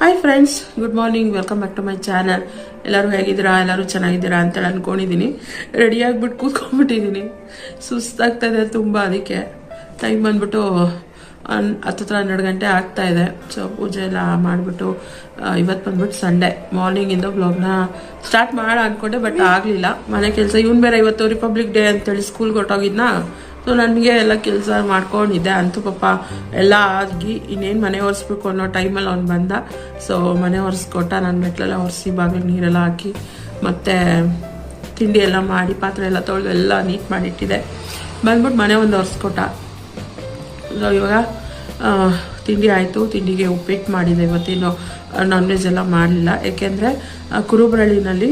Hi friends good morning welcome back to my channel ಎಲ್ಲರೂ ಹೇಗಿದ್ದೀರಾ? ಎಲ್ಲರೂ ಚೆನ್ನಾಗಿದ್ದೀರಾ ಅಂತೇಳಿ ಅಂದ್ಕೊಂಡಿದ್ದೀನಿ ರೆಡಿ ಆಗಿಬಿಟ್ಟು ಕೂತ್ಕೊಂಡ್ಬಿಟ್ಟಿದ್ದೀನಿ. ಸುಸ್ತಾಗ್ತಾ ಇದೆ ತುಂಬ ಅದಕ್ಕೆ. ಟೈಮ್ ಬಂದ್ಬಿಟ್ಟು, ಹನ್ ಹತ್ತತ್ರ ಹನ್ನೆರಡು ಗಂಟೆ ಆಗ್ತಾ ಇದೆ. ಸೊ ಪೂಜೆ ಎಲ್ಲ ಮಾಡಿಬಿಟ್ಟು ಇವತ್ತು ಬಂದ್ಬಿಟ್ಟು ಸಂಡೇ ಮಾರ್ನಿಂಗಿಂದ ಬ್ಲಾಗ್ನ ಸ್ಟಾರ್ಟ್ ಮಾಡ ಅಂದ್ಕೊಂಡೆ ಬಟ್ ಆಗಲಿಲ್ಲ. ಮನೆ ಕೆಲಸ, ಇವನ್ ಬೇರೆ ಇವತ್ತು ರಿಪಬ್ಲಿಕ್ ಡೇ ಅಂತೇಳಿ ಸ್ಕೂಲ್ಗೆ ಹೊಟ್ಟೋಗಿದ್ನ ಸೊ ನನಗೆ ಎಲ್ಲ ಕೆಲಸ ಮಾಡ್ಕೊಂಡಿದ್ದೆ. ಅಂತೂ ಪಾಪ ಎಲ್ಲ ಆಗಿ ಇನ್ನೇನು ಮನೆ ಒರೆಸ್ಬೇಕು ಅನ್ನೋ ಟೈಮಲ್ಲಿ ಅವ್ನು ಬಂದ. ಸೊ ಮನೆ ಒರೆಸ್ಕೊಟ್ಟ. ನನ್ನ ಮೆಟ್ಲೆಲ್ಲ ಒರೆಸಿ ಬಾಗಿಲು ನೀರೆಲ್ಲ ಹಾಕಿ, ಮತ್ತು ತಿಂಡಿ ಎಲ್ಲ ಮಾಡಿ, ಪಾತ್ರೆ ಎಲ್ಲ ತೊಳೆದು ಎಲ್ಲ ನೀಟ್ ಮಾಡಿಟ್ಟಿದೆ ಬಂದ್ಬಿಟ್ಟು ಮನೆ ಒಂದು ಒರೆಸ್ಕೊಟ್ಟ. ಸೊ ಇವಾಗ ತಿಂಡಿ ಆಯಿತು. ತಿಂಡಿಗೆ ಉಪ್ಪಿಟ್ಟು ಮಾಡಿದೆ. ಇವತ್ತೇನು ನಾನ್ ವೆಜ್ ಎಲ್ಲ ಮಾಡಲಿಲ್ಲ. ಏಕೆಂದರೆ ಕುರುಬರಳ್ಳಿನಲ್ಲಿ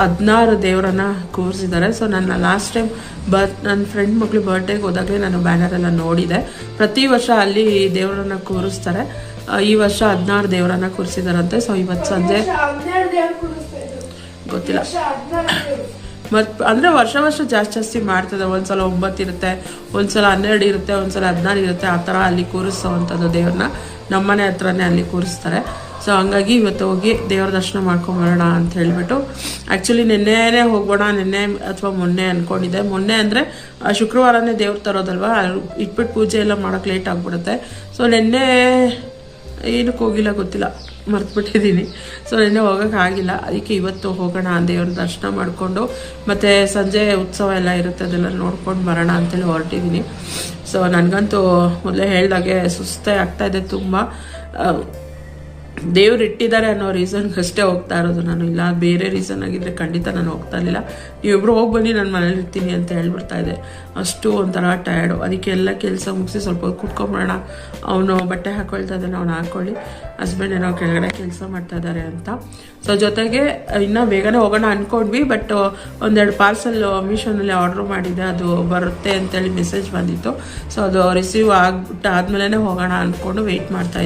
ಹದಿನಾರು ದೇವರನ್ನ ಕೂರಿಸಿದ್ದಾರೆ. ಸೊ ನನ್ನ ಲಾಸ್ಟ್ ಟೈಮ್ ಬರ್ ನನ್ನ ಫ್ರೆಂಡ್ ಮಗಳು ಬರ್ಡೇಗೆ ಹೋದಾಗಲೇ ನಾನು ಬ್ಯಾನರ್ ಎಲ್ಲ ನೋಡಿದೆ. ಪ್ರತಿ ವರ್ಷ ಅಲ್ಲಿ ದೇವರನ್ನ ಕೂರಿಸ್ತಾರೆ. ಈ ವರ್ಷ ಹದಿನಾರು ದೇವರನ್ನ ಕೂರಿಸಿದಾರಂತೆ. ಸೊ ಇವತ್ತು ಸಂಜೆ ಗೊತ್ತಿಲ್ಲ. ಮತ್ತು ಅಂದರೆ ಮತ್ ಅಂದ್ರೆ ವರ್ಷ ವರ್ಷ ಜಾಸ್ತಿ ಜಾಸ್ತಿ ಮಾಡ್ತದೆ ಒಂದ್ಸಲ ಒಂಬತ್ತು ಇರುತ್ತೆ ಒಂದ್ಸಲ ಹನ್ನೆರಡು ಇರುತ್ತೆ ಒಂದ್ಸಲ ಹದಿನಾರು ಇರುತ್ತೆ. ಆ ಥರ ಅಲ್ಲಿ ಕೂರಿಸುವಂತದ್ದು ದೇವ್ರನ್ನ. ನಮ್ಮನೆ ಹತ್ರನೇ ಅಲ್ಲಿ ಕೂರಿಸ್ತಾರೆ. ಸೊ ಹಂಗಾಗಿ ಇವತ್ತು ಹೋಗಿ ದೇವ್ರ ದರ್ಶನ ಮಾಡ್ಕೊಂಬರೋಣ ಅಂತ ಹೇಳಿಬಿಟ್ಟು. ಆ್ಯಕ್ಚುಲಿ ನಿನ್ನೆನೇ ಹೋಗೋಣ ನಿನ್ನೆ ಅಥವಾ ಮೊನ್ನೆ ಅಂದ್ಕೊಂಡಿದ್ದೆ ಮೊನ್ನೆ ಅಂದರೆ ಶುಕ್ರವಾರನೇ ದೇವ್ರ ತರೋದಲ್ವಾ? ಇಟ್ಬಿಟ್ಟು ಪೂಜೆ ಎಲ್ಲ ಮಾಡೋಕ್ಕೆ ಲೇಟ್ ಆಗಿಬಿಡುತ್ತೆ. ಸೊ ನಿನ್ನೆ ಏನಕ್ಕೆ ಹೋಗಿಲ್ಲ ಗೊತ್ತಿಲ್ಲ. ಮರ್ತುಬಿಟ್ಟಿದ್ದೀನಿ. ಸೊ ನಿನ್ನೆ ಹೋಗೋಕ್ಕಾಗಿಲ್ಲ ಅದಕ್ಕೆ ಇವತ್ತು ಹೋಗೋಣ ದೇವ್ರ ದರ್ಶನ ಮಾಡಿಕೊಂಡು, ಮತ್ತು ಸಂಜೆ ಉತ್ಸವ ಎಲ್ಲ ಇರುತ್ತೆ, ಅದೆಲ್ಲ ನೋಡ್ಕೊಂಡು ಬರೋಣ ಅಂತೇಳಿ ಹೊರಟಿದ್ದೀನಿ. ಸೊ ನನಗಂತೂ ಮೊದಲೇ ಹೇಳ್ದಾಗೆ ಸುಸ್ತೇ ಆಗ್ತಾಯಿದೆ ತುಂಬ. ದೇವ್ರು ಇಟ್ಟಿದ್ದಾರೆ ಅನ್ನೋ ರೀಸನ್ಗೆ ಅಷ್ಟೇ ಹೋಗ್ತಾ ಇರೋದು ನಾನು. ಇಲ್ಲ, ಬೇರೆ ರೀಸನ್ ಆಗಿದ್ರೆ ಖಂಡಿತ ನಾನು ಹೋಗ್ತಾ ಇರಲಿಲ್ಲ. ನೀವಿಬ್ರು ಹೋಗಿ ಬನ್ನಿ, ನಾನು ಮನೇಲಿ ಇರ್ತೀನಿ ಅಂತ ಹೇಳ್ಬಿಡ್ತಾ ಇದೆ ಅಷ್ಟು ಒಂಥರ ಟಯರ್ಡು ಅದಕ್ಕೆಲ್ಲ ಕೆಲಸ ಮುಗಿಸಿ ಸ್ವಲ್ಪ ಹೊತ್ತು ಕೂತ್ಕೊಂಬಿಡೋಣ ಅವನು ಬಟ್ಟೆ ಹಾಕೊಳ್ತಾ ಇದ್ದಾನೆ, ಅವ್ನು ಹಾಕೊಳ್ಳಿ. ಹಸ್ಬೆಂಡ್ ಏನೋ ಕೆಳಗಡೆ ಕೆಲಸ ಮಾಡ್ತಾ ಇದ್ದಾರೆ ಅಂತ. ಸೊ ಜೊತೆಗೆ, ಇನ್ನೂ ಬೇಗನೆ ಹೋಗೋಣ ಅಂದ್ಕೊಂಡ್ವಿ ಬಟ್ ಒಂದೆರಡು ಪಾರ್ಸಲ್ ಮೀಶೋನಲ್ಲಿ ಆರ್ಡ್ರ್ ಮಾಡಿದ್ದೆ. ಅದು ಬರುತ್ತೆ ಅಂತೇಳಿ ಮೆಸೇಜ್ ಬಂದಿತ್ತು. ಸೊ ಅದು ರಿಸೀವ್ ಆಗ್ಬಿಟ್ಟು ಆದಮೇಲೆ ಹೋಗೋಣ ಅಂದ್ಕೊಂಡು ವೆಯ್ಟ್ ಮಾಡ್ತಾ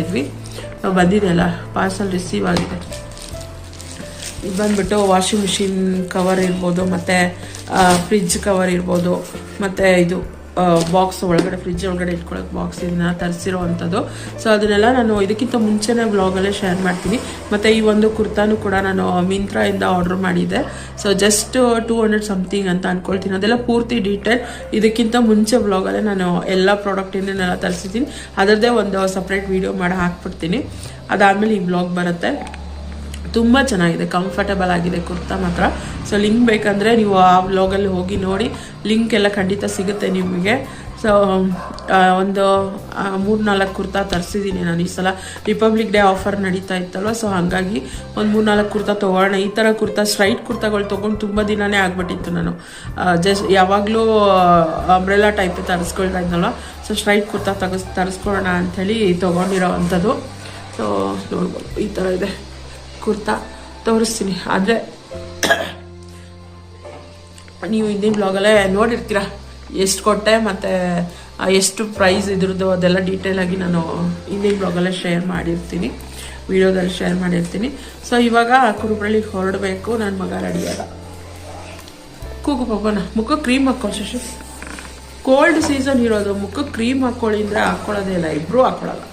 ಇದ್ವಿ ಬಂದಿದೆ ಅಲ್ಲ ಪಾರ್ಸಲ್ ರಿಸೀವ್ ಆಗಿದೆ. ಇದು ಬಂದ್ಬಿಟ್ಟು ವಾಷಿಂಗ್ ಮಿಷಿನ್ ಕವರ್ ಇರ್ಬೋದು, ಮತ್ತು ಫ್ರಿಜ್ ಕವರ್ ಇರ್ಬೋದು, ಮತ್ತು ಇದು. ಬಾಕ್ಸ್ ಒಳಗಡೆ ಫ್ರಿಜ್ ಒಳಗಡೆ ಇಟ್ಕೊಳ್ಳೋಕೆ ಬಾಕ್ಸ್ ಇದನ್ನ ತರಿಸಿರೋ ಸೊ ಅದನ್ನೆಲ್ಲ ನಾನು ಇದಕ್ಕಿಂತ ಮುಂಚೆನೇ ಬ್ಲಾಗಲ್ಲೇ ಶೇರ್ ಮಾಡ್ತೀನಿ. ಮತ್ತು ಈ ಒಂದು ಕುರ್ತಾನು ಕೂಡ ನಾನು ಮಿಂತ್ರಾಯಿಂದ ಆರ್ಡರ್ ಮಾಡಿದ್ದೆ. So just two hundred something ಅಂತ ಅಂದ್ಕೊಳ್ತೀನಿ ಅದೆಲ್ಲ ಪೂರ್ತಿ ಡೀಟೇಲ್ ಇದಕ್ಕಿಂತ ಮುಂಚೆ ಬ್ಲಾಗಲ್ಲೇ ನಾನು ಎಲ್ಲ ಪ್ರಾಡಕ್ಟ್ ಏನೇನೆಲ್ಲ ತರಿಸಿದ್ದೀನಿ. ಅದರದ್ದೇ ಒಂದು ಸಪ್ರೇಟ್ ವೀಡಿಯೋ ಮಾಡಿ ಹಾಕ್ಬಿಡ್ತೀನಿ. ಅದಾದಮೇಲೆ ಈ ಬ್ಲಾಗ್ ಬರುತ್ತೆ. ತುಂಬ ಚೆನ್ನಾಗಿದೆ ಕಂಫರ್ಟಬಲ್ ಆಗಿದೆ ಕುರ್ತಾ ಮಾತ್ರ. ಸೊ ಲಿಂಕ್ ಬೇಕಂದರೆ ನೀವು ಆ ವ್ಲಾಗಲ್ಲಿ ಹೋಗಿ ನೋಡಿ. ಲಿಂಕ್ ಎಲ್ಲ ಖಂಡಿತ ಸಿಗುತ್ತೆ ನಿಮಗೆ. ಸೊ ಒಂದು ಮೂರು ನಾಲ್ಕು ಕುರ್ತಾ ತರಿಸಿದ್ದೀನಿ ನಾನು ಈ ಸಲ. ರಿಪಬ್ಲಿಕ್ ಡೇ ಆಫರ್ ನಡೀತಾ ಇತ್ತಲ್ವ? ಸೊ ಹಾಗಾಗಿ ಒಂದು ಮೂರು ನಾಲ್ಕು ಕುರ್ತಾ ತೊಗೊಳ್ಳೋಣ. ಈ ಥರ ಕುರ್ತಾ ಸ್ಟ್ರೈಟ್ ಕುರ್ತಾಗಳು ತೊಗೊಂಡು ತುಂಬ ದಿನವೇ ಆಗಿಬಿಟ್ಟಿತ್ತು ನಾನು. ಜಸ್ಟ್ ಯಾವಾಗಲೂ ಅಂಬ್ರೆಲಾ ಟೈಪ್ ತರಿಸ್ಕೊಳ್ತಾ ಇದ್ನಲ್ವ ಸೊ ಸ್ಟ್ರೈಟ್ ಕುರ್ತಾ ತಗಸ್ ತರಿಸ್ಕೊಳ್ಳೋಣ ಅಂಥೇಳಿ ತೊಗೊಂಡಿರೋ ಅಂಥದ್ದು. ಸೊ ನೋಡ್ಬೋದು. ಈ ಥರ ಇದೆ. ಕುರ್ತಾ ತೋರಿಸ್ತೀನಿ. ಆದರೆ ನೀವು ಹಿಂದಿನ ಬ್ಲಾಗಲ್ಲೇ ನೋಡಿರ್ತೀರ? ಎಷ್ಟು ಕೊಟ್ಟೆ ಮತ್ತು ಎಷ್ಟು ಪ್ರೈಸ್ ಇದ್ರದ್ದು ಅದೆಲ್ಲ ಡೀಟೇಲ್ ಆಗಿ ನಾನು ಹಿಂದಿನ ಬ್ಲಾಗಲ್ಲೇ ಶೇರ್ ಮಾಡಿರ್ತೀನಿ. ವಿಡಿಯೋದಲ್ಲಿ ಶೇರ್ ಮಾಡಿರ್ತೀನಿ. ಸೊ ಇವಾಗ ಕುರುಬ್ರಳ್ಳಿಗೆ ಹೊರಡಬೇಕು. ನನ್ನ ಮಗ ರೆಡಿಯಾದ ಕೂಗು ಪಾಪನ ಮುಖಕ್ಕೆ ಕ್ರೀಮ್ ಹಾಕ್ಕೊಳ್ಳಿ ಶಶಿ. ಕೋಲ್ಡ್ ಸೀಸನ್ ಇರೋದು. ಮುಖಕ್ಕೆ ಕ್ರೀಮ್ ಹಾಕ್ಕೊಳ್ಳಿ ಅಂದರೆ ಹಾಕ್ಕೊಳ್ಳೋದೇ ಇಲ್ಲ. ಇಬ್ಬರೂ ಹಾಕ್ಕೊಳ್ಳಲ್ಲ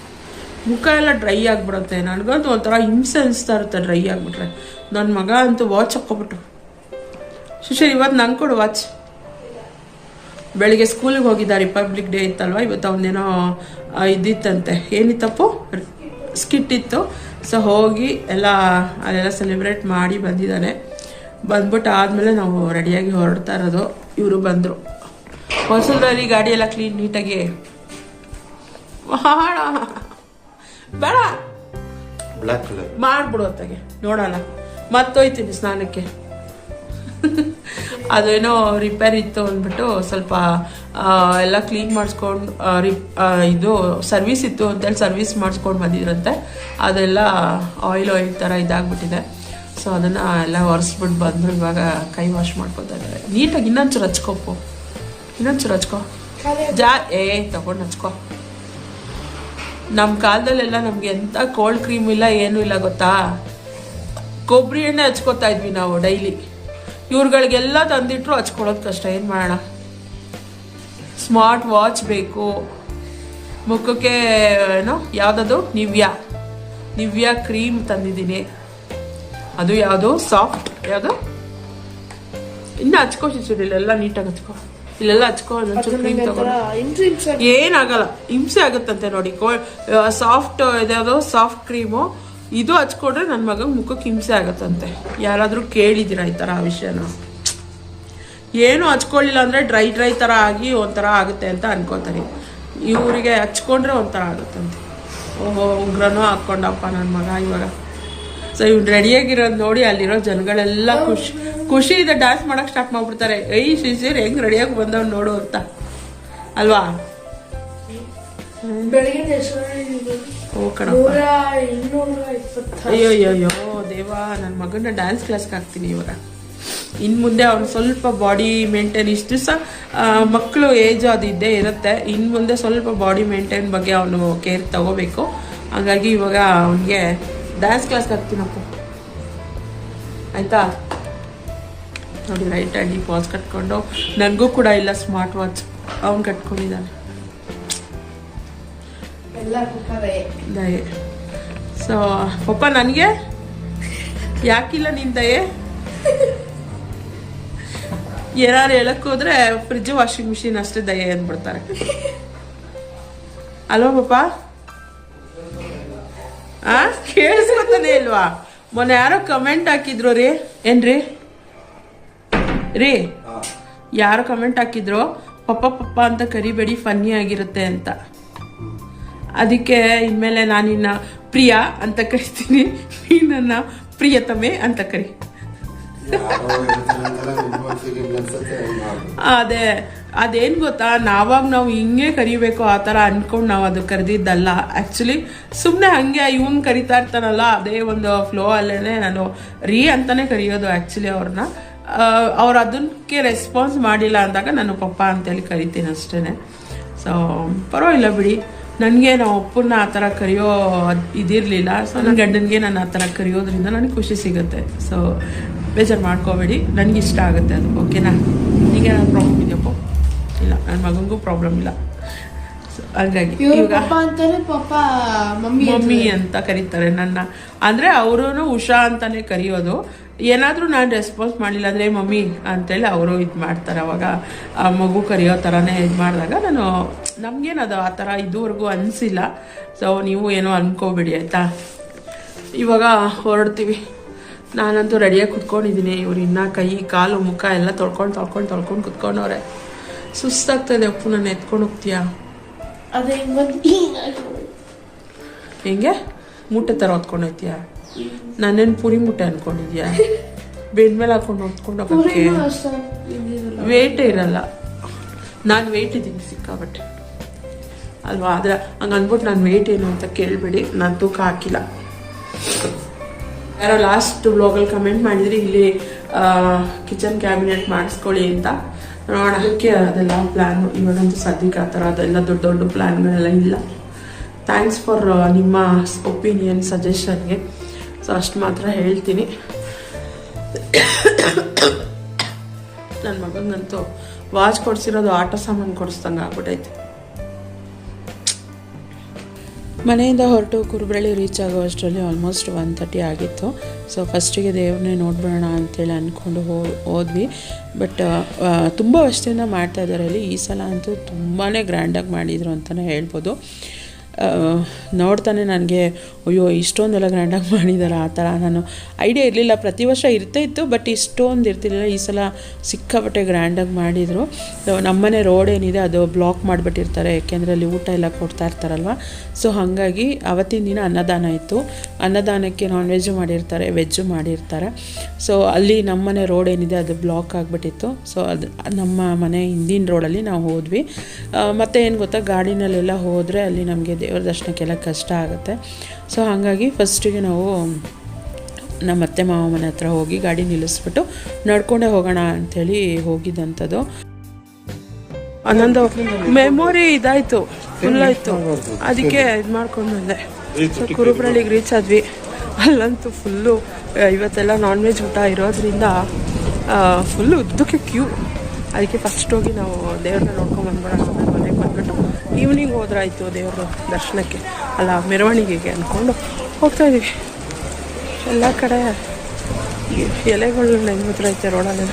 ಮುಖ ಎಲ್ಲ ಡ್ರೈ ಆಗಿಬಿಡುತ್ತೆ. ನನಗಂತೂ ಒಂಥರ ಹಿಂಸೆ ಅನಿಸ್ತಾ ಇರುತ್ತೆ ಡ್ರೈ ಆಗಿಬಿಟ್ರೆ. ನನ್ನ ಮಗ ಅಂತೂ ವಾಚ್ ಹಾಕ್ಕೊಬಿಟ್ಟು ಸುಶೀಲ್ ಇವತ್ತು ನಂಗೆ ಕೊಡು ವಾಚ್ ಬೆಳಿಗ್ಗೆ ಸ್ಕೂಲಿಗೆ ಹೋಗಿದ್ದ ರಿಪಬ್ಲಿಕ್ ಡೇ ಇತ್ತಲ್ವ? ಇವತ್ತು ಅವನೇನೋ ಇದ್ದಿತ್ತಂತೆ. ಏನಿತ್ತಪ್ಪು? ಸ್ಕಿಟ್ ಇತ್ತು. ಸೊ ಹೋಗಿ ಎಲ್ಲ, ಅಲ್ಲೆಲ್ಲ ಸೆಲೆಬ್ರೇಟ್ ಮಾಡಿ ಬಂದಿದ್ದಾನೆ. ಬಂದ್ಬಿಟ್ಟು ಆದಮೇಲೆ ನಾವು ರೆಡಿಯಾಗಿ ಹೊರಡ್ತಾ ಇರೋದು. ಇವರು ಬಂದರು. ಗಾಡಿ ಎಲ್ಲ ಕ್ಲೀನ್ ನೀಟಾಗಿ ಬೇಡ. ಬ್ಲ್ಯಾಕ್ ಕಲರ್ ಮಾಡ್ಬಿಡು ಅತ್ತಾಗೆ. ನೋಡೋಣ. ಮತ್ತೋಯ್ತೀನಿ ಸ್ನಾನಕ್ಕೆ. ಅದೇನೋ ರಿಪೇರ್ ಇತ್ತು ಅಂದ್ಬಿಟ್ಟು ಸ್ವಲ್ಪ ಎಲ್ಲ ಕ್ಲೀನ್ ಮಾಡಿಸ್ಕೊಂಡು ಇದು ಸರ್ವಿಸ್ ಇತ್ತು ಅಂತೇಳಿ ಸರ್ವಿಸ್ ಮಾಡಿಸ್ಕೊಂಡು ಬಂದಿದ್ರಂತೆ. ಅದೆಲ್ಲ ಆಯಿಲ್ ಆಯಿಲ್ ಥರ ಇದಾಗ್ಬಿಟ್ಟಿದೆ. ಸೊ ಅದನ್ನು ಎಲ್ಲ ಒರೆಸ್ಬಿಟ್ಟು ಬಂದರು ಇವಾಗ ಕೈ ವಾಶ್ ಮಾಡ್ಕೊತಾ ಇದ್ದಾರೆ. ನೀಟಾಗಿ ಇನ್ನೊಂಚೂರು ಹಚ್ಕೊಪ್ಪು ಇನ್ನೊಂಚೂರು ಹಚ್ಕೊ. ಜಾ ಏ ತಗೊಂಡು ಹಚ್ಕೊ. ನಮ್ಮ ಕಾಲದಲ್ಲೆಲ್ಲ ನಮ್ಗೆ ಎಂಥ ಕೋಲ್ಡ್ ಕ್ರೀಮ್ ಇಲ್ಲ, ಏನೂ ಇಲ್ಲ ಗೊತ್ತಾ? ಕೊಬ್ಬರಿ ಎಣ್ಣೆ ಹಚ್ಕೋತಾ ಇದ್ವಿ ನಾವು ಡೈಲಿ. ಇವ್ರುಗಳಿಗೆಲ್ಲ ತಂದಿಟ್ರು ಹಚ್ಕೊಳ್ಳೋದು ಕಷ್ಟ, ಏನು ಮಾಡೋಣ? ಸ್ಮಾರ್ಟ್ ವಾಚ್ ಬೇಕು. ಮುಖಕ್ಕೆ, ಏನೋ, ಯಾವುದದು? ನಿವ್ಯಾ. ನಿವ್ಯ ಕ್ರೀಮ್ ತಂದಿದ್ದೀನಿ. ಅದು ಯಾವುದು? ಸಾಫ್ಟ್ ಯಾವುದು? ಇನ್ನೂ ಹಚ್ಕೋ ಎಲ್ಲ ನೀಟಾಗಿ ಹಚ್ಕೋ. ಇಲ್ಲೆಲ್ಲ ಹಚ್ಕೋ ಒಂಚೂರು ಕ್ರೀಮ್ ತಗೊಂಡು ಏನಾಗಲ್ಲ ಹಿಂಸೆ ಆಗುತ್ತಂತೆ ನೋಡಿ. ಸಾಫ್ಟ್ ಇದ್ಯಾವುದೋ ಸಾಫ್ಟ್ ಕ್ರೀಮು ಇದು ಹಚ್ಕೊಂಡ್ರೆ ನನ್ನ ಮಗನ ಮುಖಕ್ಕೆ ಹಿಂಸೆ ಆಗುತ್ತಂತೆ. ಯಾರಾದರೂ ಕೇಳಿದ್ದೀರಾ ಈ ಥರ ಆ ವಿಷಯನ? ಏನು ಹಚ್ಕೊಳ್ಳಿಲ್ಲ ಅಂದರೆ ಡ್ರೈ ಡ್ರೈ ಥರ ಆಗಿ ಒಂಥರ ಆಗುತ್ತೆ ಅಂತ ಅನ್ಕೋತಾರೆ. ಇವರಿಗೆ ಹಚ್ಕೊಂಡ್ರೆ ಒಂಥರ ಆಗುತ್ತಂತೆ. ಓಹೋ ಉಗ್ರನೂ ಹಾಕೊಂಡಪ್ಪ ನನ್ನ ಮಗ ಇವಾಗ. ಸೊ ಇವ್ನು ರೆಡಿಯಾಗಿರೋದು ನೋಡಿ ಅಲ್ಲಿರೋ ಜನಗಳೆಲ್ಲ ಖುಷಿ ಖುಷಿಯಿಂದ ಡ್ಯಾನ್ಸ್ ಮಾಡೋಕೆ ಸ್ಟಾರ್ಟ್ ಮಾಡ್ಬಿಡ್ತಾರೆ. ಐ ಶಿಶಿರ್ ಹೆಂಗೆ ರೆಡಿಯಾಗಿ ಬಂದವ್ ನೋಡು ಅಂತ. ಅಲ್ವಾ? ಅಯ್ಯೋ ಅಯ್ಯೋ ದೇವಾ ನನ್ನ ಮಗನ ಡ್ಯಾನ್ಸ್ ಕ್ಲಾಸ್ಗೆ ಹಾಕ್ತೀನಿ ಇವಾಗ. ಇನ್ನು ಮುಂದೆ ಅವ್ನು ಸ್ವಲ್ಪ ಬಾಡಿ ಮೇಂಟೈನ್ ಇಷ್ಟು ದಿವಸ ಮಕ್ಕಳು ಏಜ್ ಅದು ಇದ್ದೇ ಇರುತ್ತೆ. ಇನ್ನು ಮುಂದೆ ಸ್ವಲ್ಪ ಬಾಡಿ ಮೇಂಟೈನ್ ಬಗ್ಗೆ ಅವನು ಕೇರ್ ತಗೋಬೇಕು. ಹಾಗಾಗಿ ಇವಾಗ ಅವನಿಗೆ ಡ್ಯಾನ್ಸ್ ಕ್ಲಾಸ್ಗೆ ಹಾಕ್ತೀನಪ್ಪ ಆಯ್ತಾ? ನೋಡಿ ರೈಟ್ ಹ್ಯಾಂಡಿ ಪಾಸ್ ಕಟ್ಕೊಂಡು. ನನಗೂ ಕೂಡ ಇಲ್ಲ ಸ್ಮಾರ್ಟ್ ವಾಚ್ ಅವ್ನು ಕಟ್ಕೊಂಡಿದ್ದಾನೆ. ದಯೆ. ಸೊ ಪಪ್ಪ ನನಗೆ? ಯಾಕಿಲ್ಲ ನಿನ್ ದಯೆ? ಏನಾರು ಹೇಳಕ್ಕೋದ್ರೆ ಫ್ರಿಜ್ ವಾಷಿಂಗ್ ಮಿಷಿನ್ ಅಷ್ಟೇ ದಯೆ ಅಂದ್ಬಿಡ್ತಾರೆ. ಅಲ್ವಾ ಪಪ್ಪ? ಆ? ಕೇಳಿಸ್ಕೊತಾನೆ ಇಲ್ವಾ? ಮೊನ್ನೆ ಯಾರೋ ಕಮೆಂಟ್ ಹಾಕಿದ್ರು ರೀ. ಏನ್ರಿ ರೀ? ಯಾರೋ ಕಮೆಂಟ್ ಹಾಕಿದ್ರು, ಪಪ್ಪ ಪಪ್ಪ ಅಂತ ಕರಿಬೇಡಿ ಫನ್ನಿ ಆಗಿರುತ್ತೆ ಅಂತ. ಅದಕ್ಕೆ ಇನ್ಮೇಲೆ ನಾನಿನ್ನ ಪ್ರಿಯಾ ಅಂತ ಕರಿತೀನಿ. ನೀನನ್ನ ನನ್ನ ಪ್ರಿಯತಮೆ ಅಂತ ಕರಿ. ಅದೇ, ಅದೇನು ಗೊತ್ತಾ? ನಾವಾಗ ನಾವು ಹಿಂಗೆ ಕರಿಬೇಕು ಆ ಥರ ಅನ್ಕೊಂಡು ನಾವು ಅದು ಕರೆದಿದ್ದಲ್ಲ. ಆ್ಯಕ್ಚುಲಿ ಸುಮ್ಮನೆ ಹಂಗೆ ಇವನ್ ಕರಿತಾ ಇರ್ತಾನಲ್ಲ, ಅದೇ ಒಂದು ಫ್ಲೋ ಅಲ್ಲೇ ನಾನು ರೀ ಅಂತಾನೆ ಕರಿಯೋದು ಆ್ಯಕ್ಚುಲಿ ಅವ್ರನ್ನ ಅವ್ರು ಅದಕ್ಕೆ ರೆಸ್ಪಾನ್ಸ್ ಮಾಡಿಲ್ಲ ಅಂದಾಗ ನಾನು ಪಪ್ಪ ಅಂತೇಳಿ ಕರಿತೀನಿ ಅಷ್ಟೇ ಸೊ ಪರವಾಗಿಲ್ಲ ಬಿಡಿ. ನನಗೆ ನಾವು ಅಪ್ಪನ್ನ ಆ ಥರ ಕರೆಯೋ ಇದಿರಲಿಲ್ಲ. ಸೊ ನನ್ನ ಗಂಡನಿಗೆ ನಾನು ಆ ಥರ ಕರೆಯೋದ್ರಿಂದ ನನಗೆ ಖುಷಿ ಸಿಗುತ್ತೆ. ಸೊ ಬೇಜಾರು ಮಾಡ್ಕೋಬೇಡಿ. ನನಗೆ ಇಷ್ಟ ಆಗುತ್ತೆ ಅದು. ಓಕೆನಾ? ಈಗ ನಿಗೇನಾದ್ರು ಪ್ರಾಬ್ಲಮ್ ಇದೆಯಪ್ಪ ಇಲ್ಲ ನನ್ನ ಮಗನಿಗೂ ಪ್ರಾಬ್ಲಮ್ ಇಲ್ಲ. ಹಾಗಾಗಿ ಪಪ್ಪ ಮಮ್ಮಿ ಮಮ್ಮಿ ಅಂತ ಕರೀತಾರೆ ನನ್ನ. ಅಂದರೆ ಅವರು ಉಷಾ ಅಂತಾನೆ ಕರೆಯೋದು. ಏನಾದರೂ ನಾನು ರೆಸ್ಪಾನ್ಸ್ ಮಾಡಿಲ್ಲ ಅಂದರೆ ಮಮ್ಮಿ ಅಂತೇಳಿ ಅವರು ಇದು ಮಾಡ್ತಾರೆ ಅವಾಗ. ಆ ಮಗು ಕರೆಯೋ ಥರನೇ ಇದು ಮಾಡಿದಾಗ ನಾನು ನಮ್ಗೇನದು ಆ ಥರ ಇದುವರೆಗೂ ಅನಿಸಿಲ್ಲ. ಸೊ ನೀವು ಏನೋ ಅನ್ಕೋಬೇಡಿ ಆಯಿತಾ? ಇವಾಗ ಹೊರಡ್ತೀವಿ. ನಾನಂತೂ ರೆಡಿಯಾಗಿ ಕುತ್ಕೊಂಡಿದ್ದೀನಿ ಇವ್ರು ಇನ್ನೂ ಕೈ ಕಾಲು ಮುಖ ಎಲ್ಲ ತೊಳ್ಕೊಂಡು ತೊಳ್ಕೊಂಡು ತೊಳ್ಕೊಂಡು ಕುತ್ಕೊಂಡವ್ರೆ. ಸುಸ್ತಾಗ್ತದೆ ಅಪ್ಪು ನಾನು ಎತ್ಕೊಂಡು ಹೋಗ್ತೀಯಾ? ಅದೇ ಹಿಂಗ್ ಬಂದು ಹಿಂಗ್? ಆಗೋದು. ಹೆಂಗೆ ಮೂಟೆ ಥರ ಹೊತ್ಕೊಂಡು ಹೋಗ್ತೀಯ ನಾನೇನು ಪುರಿ ಮುಟ್ಟೆ ಅನ್ಕೊಂಡಿದ್ಯಾ? ಬೆಂದ್ಮೇಲೆ ಮೇಲೆ ಹಾಕೊಂಡು ಹೊತ್ಕೊಂಡು ಹೋಗಕ್ಕೆ? ವೇಟ್ ಇರಲ್ಲ. ನಾನು ವೇಟ್ ಇದ್ದೀನಿ ಸಿಕ್ಕಾಬಟ್ಟೆ ಅಲ್ವಾ? ಆದರೆ ಹಂಗೆ ಅಂದ್ಬಿಟ್ಟು ನಾನು ವೇಟ್ ಏನು ಅಂತ ಕೇಳಬೇಡಿ. ನಾನು ತೂಕ ಹಾಕಿಲ್ಲ. ಯಾರೋ ಲಾಸ್ಟ್ ಬ್ಲಾಗಲ್ಲಿ ಕಮೆಂಟ್ ಮಾಡಿದ್ರಿ, ಇಲ್ಲಿ ಕಿಚನ್ ಕ್ಯಾಬಿನೆಟ್ ಮಾಡಿಸ್ಕೊಳ್ಳಿ ಅಂತ. ನೋಡೋಣ, ಅದಕ್ಕೆ ಅದೆಲ್ಲ ಪ್ಲ್ಯಾನು ಇವಾಗಂತೂ ಸದ್ಯಕ್ಕೆ ಆ ಥರ ಅದೆಲ್ಲ ದೊಡ್ಡ ದೊಡ್ಡ ಪ್ಲ್ಯಾನ್ಗಳೆಲ್ಲ ಇಲ್ಲ. ಥ್ಯಾಂಕ್ಸ್ ಫಾರ್ ನಿಮ್ಮ ಒಪಿನಿಯನ್ ಸಜೆಷನ್ಗೆ ಸೊ ಅಷ್ಟು ಮಾತ್ರ ಹೇಳ್ತೀನಿ. ನನ್ನ ಮಗನಂತೂ ವಾಚ್ ಕೊಡ್ಸಿರೋದು ಆಟ ಸಾಮಾನು ಕೊಡಿಸ್ದಂಗೆ ಆಗ್ಬಿಟ್ಟೈತೆ ಮನೆಯಿಂದ ಹೊರಟು ಕುರುಬಳ್ಳಿ ರೀಚ್ ಆಗೋ ಅಷ್ಟರಲ್ಲಿ ಆಲ್ಮೋಸ್ಟ್ ಒನ್ ತರ್ಟಿ ಆಗಿತ್ತು. ಸೊ ಫಸ್ಟಿಗೆ ದೇವ್ರನ್ನೇ ನೋಡ್ಬಿಡೋಣ ಅಂತೇಳಿ ಅಂದ್ಕೊಂಡು ಹೋ, ಹೋದ್ವಿ. ಬಟ್ ತುಂಬ ವರ್ಷದಿಂದ ಮಾಡ್ತಾ ಇದ್ದಾರೆ ಅಲ್ಲಿ. ಈ ಸಲ ಅಂತೂ ತುಂಬಾ ಗ್ರ್ಯಾಂಡಾಗಿ ಮಾಡಿದರು ಅಂತಲೇ ಹೇಳ್ಬೋದು. ನೋಡ್ತಾನೆ ನನಗೆ, ಅಯ್ಯೋ, ಇಷ್ಟೊಂದೆಲ್ಲ ಗ್ರ್ಯಾಂಡಾಗಿ ಮಾಡಿದಾರ, ಆ ಥರ ನಾನು ಐಡಿಯಾ ಇರಲಿಲ್ಲ. ಪ್ರತಿ ವರ್ಷ ಇರ್ತೇ ಇತ್ತು ಬಟ್ ಇಷ್ಟೊಂದು ಇರ್ತಿರ್ಲಿಲ್ಲ. ಈ ಸಲ ಸಿಕ್ಕಾಪಟ್ಟೆ ಗ್ರ್ಯಾಂಡಾಗಿ ಮಾಡಿದರು. ನಮ್ಮನೆ ರೋಡ್ ಏನಿದೆ, ಅದು ಬ್ಲಾಕ್ ಮಾಡಿಬಿಟ್ಟಿರ್ತಾರೆ. ಯಾಕೆಂದರೆ ಅಲ್ಲಿ ಊಟ ಎಲ್ಲ ಕೊಡ್ತಾ ಇರ್ತಾರಲ್ವ? ಸೊ ಹಾಗಾಗಿ ಅವತ್ತಿನ ದಿನ ಅನ್ನದಾನ ಇತ್ತು. ಅನ್ನದಾನಕ್ಕೆ ನಾನ್ ವೆಜ್ಜು ಮಾಡಿರ್ತಾರೆ ವೆಜ್ಜು ಮಾಡಿರ್ತಾರೆ. ಸೊ ಅಲ್ಲಿ ನಮ್ಮನೆ ರೋಡ್ ಏನಿದೆ, ಅದು ಬ್ಲಾಕ್ ಆಗಿಬಿಟ್ಟಿತ್ತು. ಸೊ ಅದು ನಮ್ಮ ಮನೆ ಹಿಂದಿನ ರೋಡಲ್ಲಿ ನಾವು ಹೋದ್ವಿ. ಮತ್ತೆ ಏನು ಗೊತ್ತಾ, ಗಾಡಿನಲ್ಲೆಲ್ಲ ಹೋದರೆ ಅಲ್ಲಿ ನಮಗೆ ದೇವ್ರ ದರ್ಶನಕ್ಕೆಲ್ಲ ಕಷ್ಟ ಆಗುತ್ತೆ. ಸೊ ಹಾಗಾಗಿ ಫಸ್ಟಿಗೆ ನಾವು ನಮ್ಮ ಅತ್ತೆ ಮಾವ ಮನೆ ಹತ್ರ ಹೋಗಿ ಗಾಡಿ ನಿಲ್ಲಿಸ್ಬಿಟ್ಟು ನಡ್ಕೊಂಡೇ ಹೋಗೋಣ ಅಂಥೇಳಿ ಹೋಗಿದ್ದಂಥದ್ದು. ಅನ್ನೊಂದು ಮೆಮೊರಿ ಇದಾಯಿತು. ಫುಲ್ ಆಯಿತು. ಅದಕ್ಕೆ ಇದು ಮಾಡ್ಕೊಂಡು ಬಂದೆ ಸೊ ಕುರುಬ್ರಳ್ಳಿಗೆ ರೀಚ್ ಆದ್ವಿ. ಅಲ್ಲಂತೂ ಫುಲ್ಲು ಇವತ್ತೆಲ್ಲ ನಾನ್ ವೆಜ್ ಊಟ ಇರೋದ್ರಿಂದ ಫುಲ್ಲು ಉದ್ದಕ್ಕೆ ಕ್ಯೂ ಅದಕ್ಕೆ ಫಸ್ಟ್ ಹೋಗಿ ನಾವು ದೇವ್ರನ್ನ ನೋಡ್ಕೊಂಡು ಬಂದ್ಬಿಡೋಣ. ಮನೆಗೆ ಬಂದ್ಬಿಟ್ಟು ಈವ್ನಿಂಗ್ ಹೋದ್ರಾಯ್ತು ದೇವರು ದರ್ಶನಕ್ಕೆ. ಅಲ್ಲ ಮೆರವಣಿಗೆಗೆ ಅಂದ್ಕೊಂಡು ಹೋಗ್ತಾ ಇದೀವಿ. ಎಲ್ಲ ಕಡೆ ಎಲೆಗಳು ನೆಂದ್ಬಿಟ್ರೈತೆ ರೋಡಲ್ಲಿ.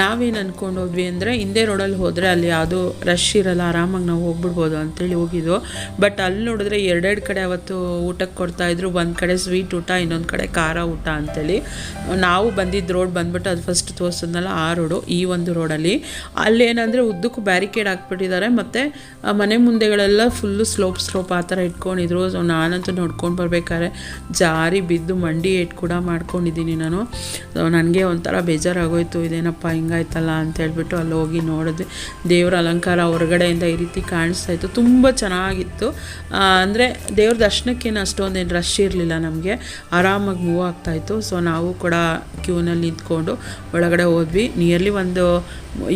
ನಾವೇನು ಅಂದ್ಕೊಂಡು ಹೋದ್ವಿ ಅಂದರೆ ಹಿಂದೆ ರೋಡಲ್ಲಿ ಹೋದರೆ ಅಲ್ಲಿ ಯಾವುದೋ ರಶ್ ಇರಲ್ಲ, ಆರಾಮಾಗಿ ನಾವು ಹೋಗ್ಬಿಡ್ಬೋದು ಅಂತೇಳಿ ಹೋಗಿದ್ದು ಬಟ್ ಅಲ್ಲಿ ನೋಡಿದ್ರೆ ಎರಡೆರಡು ಕಡೆ ಅವತ್ತು ಊಟಕ್ಕೆ ಕೊಡ್ತಾಯಿದ್ರು ಒಂದು ಕಡೆ ಸ್ವೀಟ್ ಊಟ, ಇನ್ನೊಂದು ಕಡೆ ಖಾರ ಊಟ ಅಂತೇಳಿ. ನಾವು ಬಂದಿದ್ದ ರೋಡ್ ಬಂದ್ಬಿಟ್ಟು ಅದು ಫಸ್ಟ್ ತೋರಿಸಿದ್ನಲ್ಲ ಆ ರೋಡು ಈ ಒಂದು ರೋಡಲ್ಲಿ ಅಲ್ಲೇನಂದರೆ ಉದ್ದಕ್ಕೂ ಬ್ಯಾರಿಕೇಡ್ ಹಾಕ್ಬಿಟ್ಟಿದ್ದಾರೆ ಮತ್ತು ಮನೆ ಮುಂದೆಗಳೆಲ್ಲ ಫುಲ್ಲು ಸ್ಲೋಪ್ ಸ್ಲೋಪ್ ಆ ಥರ ಇಟ್ಕೊಂಡಿದ್ರು. ಸೊ ನಾನಂತೂ ನೋಡ್ಕೊಂಡು ಬರ್ಬೇಕಾದ್ರೆ ಜಾರಿ ಬಿದ್ದು ಮಂಡಿ ಏಟ್ ಕೂಡ ಮಾಡ್ಕೊಂಡಿದ್ದೀನಿ ನಾನು. ನನಗೆ ಒಂಥರ ಬೇಜಾರಾಗೋಯ್ತು, ಇದೇನಪ್ಪ ಹಿಂಗಾಯ್ತಲ್ಲ ಅಂತ ಹೇಳ್ಬಿಟ್ಟು ಅಲ್ಲಿ ಹೋಗಿ ನೋಡಿದ್ವಿ. ದೇವ್ರ ಅಲಂಕಾರ ಹೊರಗಡೆಯಿಂದ ಈ ರೀತಿ ಕಾಣಿಸ್ತಾ ಇತ್ತು. ತುಂಬ ಚೆನ್ನಾಗಿತ್ತು. ಅಂದರೆ ದೇವ್ರ ದರ್ಶನಕ್ಕೇನು ಅಷ್ಟೊಂದೇನು ರಶ್ ಇರಲಿಲ್ಲ ನಮಗೆ. ಆರಾಮಾಗಿ ಮೂವ್ ಆಗ್ತಾಯಿತ್ತು ಸೊ ನಾವು ಕೂಡ ಕ್ಯೂನಲ್ಲಿ ನಿಂತ್ಕೊಂಡು ಒಳಗಡೆ ಹೋದ್ವಿ. ನಿಯರ್ಲಿ ಒಂದು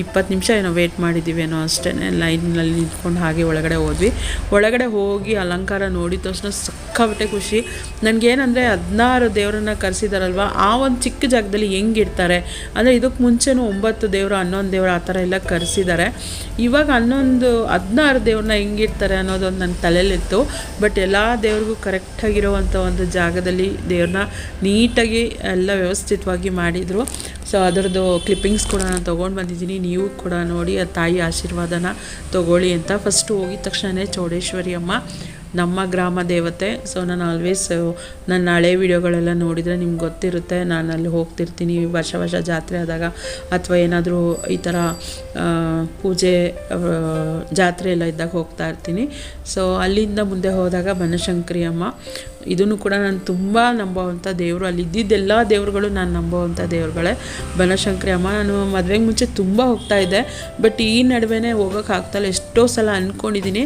ಇಪ್ಪತ್ತು ನಿಮಿಷ ಏನೋ ವೇಟ್ ಮಾಡಿದ್ದೀವೇನೋ ಅಷ್ಟೇ ಲೈನಲ್ಲಿ ನಿಂತ್ಕೊಂಡು ಹಾಗೆ ಒಳಗಡೆ ಹೋದ್ವಿ. ಒಳಗಡೆ ಹೋಗಿ ಅಲಂಕಾರ ನೋಡಿದ ತಕ್ಷಣ ಸಿಕ್ಕಾಬಟ್ಟೆ ಖುಷಿ. ನನಗೇನಂದರೆ ಹದಿನಾರು ದೇವರನ್ನ ಕರೆಸಿದಾರಲ್ವ? ಆ ಒಂದು ಚಿಕ್ಕ ಜಾಗದಲ್ಲಿ ಹೆಂಗಿರ್ತಾರೆ? ಅಂದರೆ ಇದಕ್ಕೆ ಮುಂಚೆನೂ ಒಂಬತ್ತು ದೇವರು, ಹನ್ನೊಂದು ದೇವರು ಆ ಥರ ಎಲ್ಲ ಕರೆಸಿದ್ದಾರೆ. ಇವಾಗ ಹನ್ನೊಂದು, ಹದಿನಾರು ದೇವ್ರನ್ನ ಹೆಂಗಿರ್ತಾರೆ ಅನ್ನೋದೊಂದು ನನ್ನ ತಲೆಯಲ್ಲಿತ್ತು. ಬಟ್ ಎಲ್ಲ ದೇವ್ರಿಗೂ ಕರೆಕ್ಟಾಗಿರುವಂಥ ಒಂದು ಜಾಗದಲ್ಲಿ ದೇವ್ರನ್ನ ನೀಟಾಗಿ ಎಲ್ಲ ವ್ಯವಸ್ಥಿತವಾಗಿ ಮಾಡಿದರು. ಸೊ, ಅದರದ್ದು ಕ್ಲಿಪ್ಪಿಂಗ್ಸ್ ಕೂಡ ನಾನು ತೊಗೊಂಡು ಬಂದಿದ್ದೀನಿ. ನೀವು ಕೂಡ ನೋಡಿ, ಆ ತಾಯಿ ಆಶೀರ್ವಾದನ ತೊಗೊಳ್ಳಿ ಅಂತ. ಫಸ್ಟು ಹೋಗಿದ ತಕ್ಷಣವೇ ಚೌಡೇಶ್ವರಿ ಅಮ್ಮ ನಮ್ಮ ಗ್ರಾಮ ದೇವತೆ. ಸೊ ನಾನು ಆಲ್ವೇಸ್ ನನ್ನ ಹಳೆ ವಿಡಿಯೋಗಳೆಲ್ಲ ನೋಡಿದರೆ ನಿಮ್ಗೆ ಗೊತ್ತಿರುತ್ತೆ. ನಾನು ಅಲ್ಲಿ ಹೋಗ್ತಿರ್ತೀನಿ ವರ್ಷ ವರ್ಷ ಜಾತ್ರೆ ಆದಾಗ. ಅಥವಾ ಏನಾದರೂ ಈ ಥರ ಪೂಜೆ ಜಾತ್ರೆ ಎಲ್ಲ ಇದ್ದಾಗ ಹೋಗ್ತಾ ಇರ್ತೀನಿ. ಸೊ ಅಲ್ಲಿಂದ ಮುಂದೆ ಹೋದಾಗ ಬನಶಂಕರಿ ಅಮ್ಮ. ಇದನ್ನು ಕೂಡ ನಾನು ತುಂಬ ನಂಬೋವಂಥ ದೇವರು. ಅಲ್ಲಿ ಇದ್ದಿದ್ದೆಲ್ಲ ದೇವರುಗಳು ನಾನು ನಂಬೋವಂಥ ದೇವರುಗಳೇ. ಬನಶಂಕರಿ ಅಮ್ಮ, ನಾನು ಮದುವೆಗೆ ಮುಂಚೆ ತುಂಬ ಹೋಗ್ತಾ ಇದ್ದೆ. ಬಟ್ ಈ ನಡುವೆನೇ ಆಗ್ತಾಯಿಲ್ಲ. ಎಷ್ಟೋ ಸಲ ಅಂದ್ಕೊಂಡಿದ್ದೀನಿ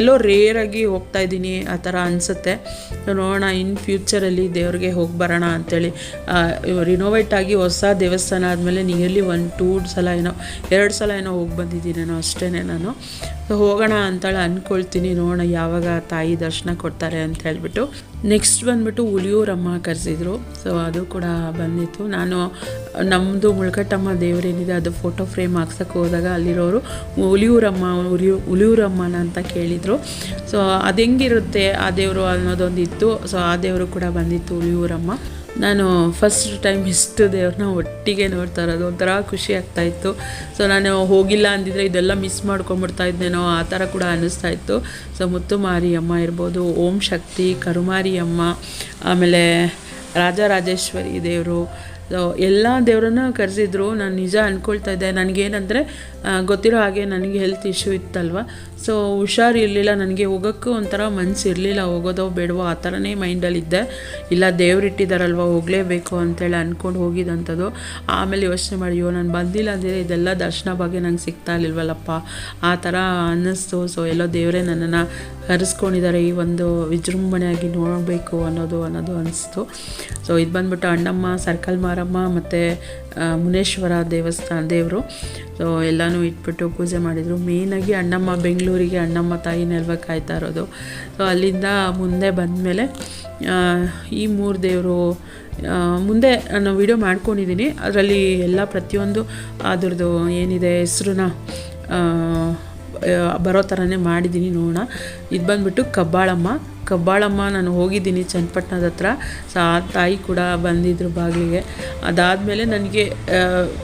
ಎಲ್ಲೋ ರೇರಾಗಿ ಹೋಗ್ತಾ ಇದ್ದೀನಿ. ಆ ಥರ ಅನಿಸುತ್ತೆ. ನೋಡೋಣ, ಇನ್ ಫ್ಯೂಚರಲ್ಲಿ ದೇವ್ರಿಗೆ ಹೋಗಿ ಬರೋಣ ಅಂಥೇಳಿ ರಿನೋವೇಟ್ ಆಗಿ ಹೊಸ ದೇವಸ್ಥಾನ ಆದಮೇಲೆ ನಿಯರ್ಲಿ ಒನ್ ಟೂ ಸಲ ಏನೋ, ಎರಡು ಸಲ ಏನೋ ಹೋಗಿ ಬಂದಿದ್ದೀನೇನೋ ಅಷ್ಟೇ ನಾನು. ಹೋಗೋಣ ಅಂತೇಳಿ ಅಂದ್ಕೊಳ್ತೀನಿ ನೋಡೋಣ ಯಾವಾಗ ತಾಯಿ ದರ್ಶನ ಕೊಡ್ತಾರೆ ಅಂತ ಹೇಳ್ಬಿಟ್ಟು. ನೆಕ್ಸ್ಟ್ ಬಂದ್ಬಿಟ್ಟು ಉಳಿಯೂರಮ್ಮ ಕರೆಸಿದ್ರು. ಸೊ ಅದು ಕೂಡ ಬಂದಿತ್ತು. ನಾನು ನಮ್ಮದು ಮುಳ್ಕಟ್ಟಮ್ಮ ದೇವರೇನಿದೆ ಅದು ಫೋಟೋ ಫ್ರೇಮ್ ಹಾಕ್ಸೋಕ್ಕೆ ಹೋದಾಗ ಅಲ್ಲಿರೋರು ಉಲಿಯೂರಮ್ಮ ಉಲಿಯು ಉಲಿಯೂರಮ್ಮನ ಅಂತ ಕೇಳಿದರು. ಸೊ ಅದು ಹೆಂಗಿರುತ್ತೆ ಆ ದೇವರು ಅನ್ನೋದೊಂದಿತ್ತು. ಸೊ ಆ ದೇವರು ಕೂಡ ಬಂದಿತ್ತು ಉಲಿಯೂರಮ್ಮ ನಾನು ಫಸ್ಟ್ ಟೈಮ್ ಇಷ್ಟು ದೇವ್ರನ್ನ ಒಟ್ಟಿಗೆ ನೋಡ್ತಾ ಇರೋದು, ಒಂಥರ ಖುಷಿ ಆಗ್ತಾ ಇತ್ತು. ಸೊ ನಾನು ಹೋಗಿಲ್ಲ ಅಂದಿದ್ರೆ ಇದೆಲ್ಲ ಮಿಸ್ ಮಾಡ್ಕೊಂಬಿಡ್ತಾ ಇದ್ದೇನೋ ಆ ಥರ ಕೂಡ ಅನ್ನಿಸ್ತಾ ಇತ್ತು. ಸೊ ಮುತ್ತುಮಾರಿ ಅಮ್ಮ ಇರ್ಬೋದು, ಓಂ ಶಕ್ತಿ ಕರುಮಾರಿ ಅಮ್ಮ ಆಮೇಲೆ ರಾಜರಾಜೇಶ್ವರಿ ದೇವರು ಎಲ್ಲ ದೇವರನ್ನ ಕರೆಸಿದ್ರು. ನಾನು ನಿಜ ಅಂದ್ಕೊಳ್ತಾ ಇದ್ದೆ. ನನಗೇನಂದರೆ ಗೊತ್ತಿರೋ ಹಾಗೆ ನನಗೆ ಹೆಲ್ತ್ ಇಶ್ಯೂ ಇತ್ತಲ್ವ? ಸೊ ಹುಷಾರಿರಲಿಲ್ಲ ನನಗೆ ಹೋಗೋಕ್ಕೂ ಒಂಥರ ಮನಸ್ಸು ಇರಲಿಲ್ಲ. ಹೋಗೋದೋ ಬೇಡವೋ ಆ ಥರನೇ ಮೈಂಡಲ್ಲಿದ್ದೆ. ಇಲ್ಲ, ದೇವ್ರು ಇಟ್ಟಿದ್ದಾರಲ್ವ ಹೋಗಲೇಬೇಕು ಅಂತೇಳಿ ಅಂದ್ಕೊಂಡು ಹೋಗಿದ್ದಂಥದ್ದು ಆಮೇಲೆ ಯೋಚನೆ ಮಾಡಿ, ಅಯ್ಯೋ, ನಾನು ಬಂದಿಲ್ಲ ಅಂದರೆ ಇದೆಲ್ಲ ದರ್ಶನ ಬಗ್ಗೆ ನಂಗೆ ಸಿಗ್ತಾ ಇರಲಿಲ್ವಲ್ಲಪ್ಪ. ಆ ಥರ ಅನ್ನಿಸ್ತು. ಸೊ ಎಲ್ಲೋ ದೇವರೇ ನನ್ನನ್ನು ಕರೆಸ್ಕೊಂಡಿದ್ದಾರೆ ಈ ಒಂದು ವಿಜೃಂಭಣೆಯಾಗಿ ನೋಡಬೇಕು ಅನ್ನೋದು ಅನ್ನೋದು ಅನಿಸ್ತು. ಸೊ ಇದು ಬಂದ್ಬಿಟ್ಟು ಅಣ್ಣಮ್ಮ, ಸರ್ಕಲ್ ಮಾರಮ್ಮ ಮತ್ತು ಮುನೇಶ್ವರ ದೇವಸ್ಥಾನ, ದೇವರು. ಸೊ ಎಲ್ಲನೂ ಇಟ್ಬಿಟ್ಟು ಪೂಜೆ ಮಾಡಿದರು. ಮೇಯ್ನಾಗಿ ಅಣ್ಣಮ್ಮ, ಬೆಂಗಳೂರಿಗೆ ಅಣ್ಣಮ್ಮ ತಾಯಿ ನೆಲ್ಬೇಕಾಯ್ತಾ ಇರೋದು. ಸೊ ಅಲ್ಲಿಂದ ಮುಂದೆ ಬಂದಮೇಲೆ ಈ ಮೂರು ದೇವರು ಮುಂದೆ ನಾನು ವಿಡಿಯೋ ಮಾಡ್ಕೊಂಡಿದ್ದೀನಿ. ಅದರಲ್ಲಿ ಎಲ್ಲ ಪ್ರತಿಯೊಂದು ಅದ್ರದ್ದು ಏನಿದೆ ಹೆಸ್ರನ್ನ ಬರೋ ಥರನೇ ಮಾಡಿದ್ದೀನಿ ನೋಡೋಣ. ಇದು ಬಂದ್ಬಿಟ್ಟು ಕಬ್ಬಾಳಮ್ಮ. ಕಬ್ಬಾಳಮ್ಮ ನಾನು ಹೋಗಿದ್ದೀನಿ ಚನ್ನಪಟ್ಟಣದ ಹತ್ರ. ಸೊ ಆ ತಾಯಿ ಕೂಡ ಬಂದಿದ್ರು ಬಾಗಿಲಿಗೆ. ಅದಾದಮೇಲೆ ನನಗೆ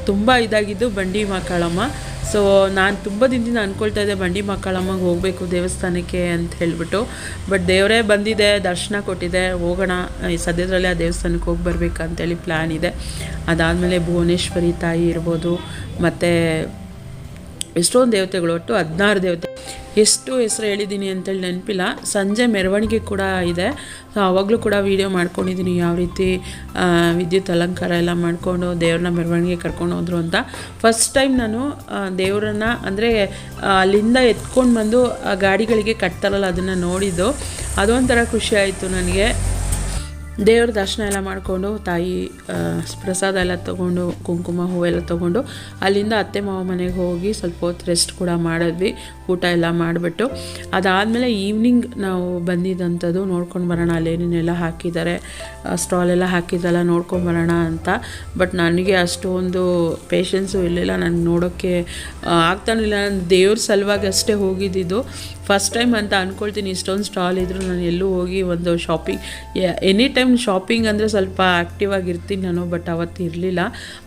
ತುಂಬ ಇದಾಗಿದ್ದು ಬಂಡಿ ಮಕ್ಕಳಮ್ಮ ಸೊ ನಾನು ತುಂಬ ದಿನದಿಂದ ಅಂದ್ಕೊಳ್ತಾ ಇದ್ದೆ ಬಂಡಿ ಮಕ್ಕಳಮ್ಮಗೆ ಹೋಗಬೇಕು ದೇವಸ್ಥಾನಕ್ಕೆ ಅಂತ ಹೇಳಿಬಿಟ್ಟು. ಬಟ್ ದೇವರೇ ಬಂದಿದೆ, ದರ್ಶನ ಕೊಟ್ಟಿದೆ. ಹೋಗೋಣ, ಈ ಸದ್ಯದಲ್ಲೇ ಆ ದೇವಸ್ಥಾನಕ್ಕೆ ಹೋಗಿ ಬರಬೇಕಂತೇಳಿ ಪ್ಲ್ಯಾನ್ ಇದೆ. ಅದಾದಮೇಲೆ ಭುವನೇಶ್ವರಿ ತಾಯಿ ಇರ್ಬೋದು. ಮತ್ತು ಎಷ್ಟೊಂದು ದೇವತೆಗಳು ಒಟ್ಟು ಹದಿನಾರು ದೇವತೆ. ಎಷ್ಟು ಹೆಸರು ಹೇಳಿದ್ದೀನಿ ಅಂತೇಳಿ ನೆನಪಿಲ್ಲ. ಸಂಜೆ ಮೆರವಣಿಗೆ ಕೂಡ ಇದೆ. ಸೊ ಆವಾಗಲೂ ಕೂಡ ವೀಡಿಯೋ ಮಾಡ್ಕೊಂಡಿದ್ದೀನಿ ಯಾವ ರೀತಿ ವಿದ್ಯುತ್ ಅಲಂಕಾರ ಎಲ್ಲ ಮಾಡಿಕೊಂಡು ದೇವ್ರನ್ನ ಮೆರವಣಿಗೆ ಕರ್ಕೊಂಡು ಹೋದ್ರು ಅಂತ. ಫಸ್ಟ್ ಟೈಮ್ ನಾನು ದೇವರನ್ನ ಅಂದರೆ ಅಲ್ಲಿಂದ ಎತ್ಕೊಂಡು ಬಂದು ಗಾಡಿಗಳಿಗೆ ಕಟ್ತಾರಲ್ಲ ಅದನ್ನು ನೋಡಿದ್ದು. ಅದೊಂಥರ ಖುಷಿ ಆಯಿತು ನನಗೆ. ದೇವ್ರ ದರ್ಶನ ಎಲ್ಲ ಮಾಡಿಕೊಂಡು ತಾಯಿ ಪ್ರಸಾದ ಎಲ್ಲ ತೊಗೊಂಡು, ಕುಂಕುಮ ಹೂವೆಲ್ಲ ತೊಗೊಂಡು ಅಲ್ಲಿಂದ ಅತ್ತೆ ಮಾವ ಮನೆಗೆ ಹೋಗಿ ಸ್ವಲ್ಪ ಹೊತ್ತು ರೆಸ್ಟ್ ಕೂಡ ಮಾಡಿದ್ವಿ. ಊಟ ಎಲ್ಲ ಮಾಡಿಬಿಟ್ಟು ಅದಾದಮೇಲೆ ಈವ್ನಿಂಗ್ ನಾವು ಬಂದಿದ್ದಂಥದ್ದು ನೋಡ್ಕೊಂಡು ಬರೋಣ. ಅಲ್ಲೇನೇನೆಲ್ಲ ಹಾಕಿದ್ದಾರೆ ಸ್ಟಾಲ್ ಎಲ್ಲ ಹಾಕಿದ್ದೆಲ್ಲ ನೋಡ್ಕೊಂಡು ಬರೋಣ ಅಂತ. ಬಟ್ ನನಗೆ ಅಷ್ಟೊಂದು ಪೇಷನ್ಸು ಇರಲಿಲ್ಲ. ನನಗೆ ನೋಡೋಕ್ಕೆ ಆಗ್ತಾನಿಲ್ಲ ನಾನು ದೇವ್ರ ಸಲುವಾಗಿ ಅಷ್ಟೇ ಹೋಗಿದ್ದಿದ್ದು. ಫಸ್ಟ್ ಟೈಮ್ ಅಂತ ಅಂದ್ಕೊಳ್ತೀನಿ ಇಷ್ಟೊಂದು ಸ್ಟಾಲ್ ಇದ್ದರೂ ನಾನು ಎಲ್ಲೂ ಹೋಗಿ ಒಂದು ಶಾಪಿಂಗ್ ಎನಿ ಟೈಮ್ ಶಾಪಿಂಗ್ ಅಂದರೆ ಸ್ವಲ್ಪ ಆ್ಯಕ್ಟಿವ್ ಆಗಿರ್ತೀನಿ ನಾನು ಬಟ್ ಅವತ್ತು ಇರಲಿಲ್ಲ.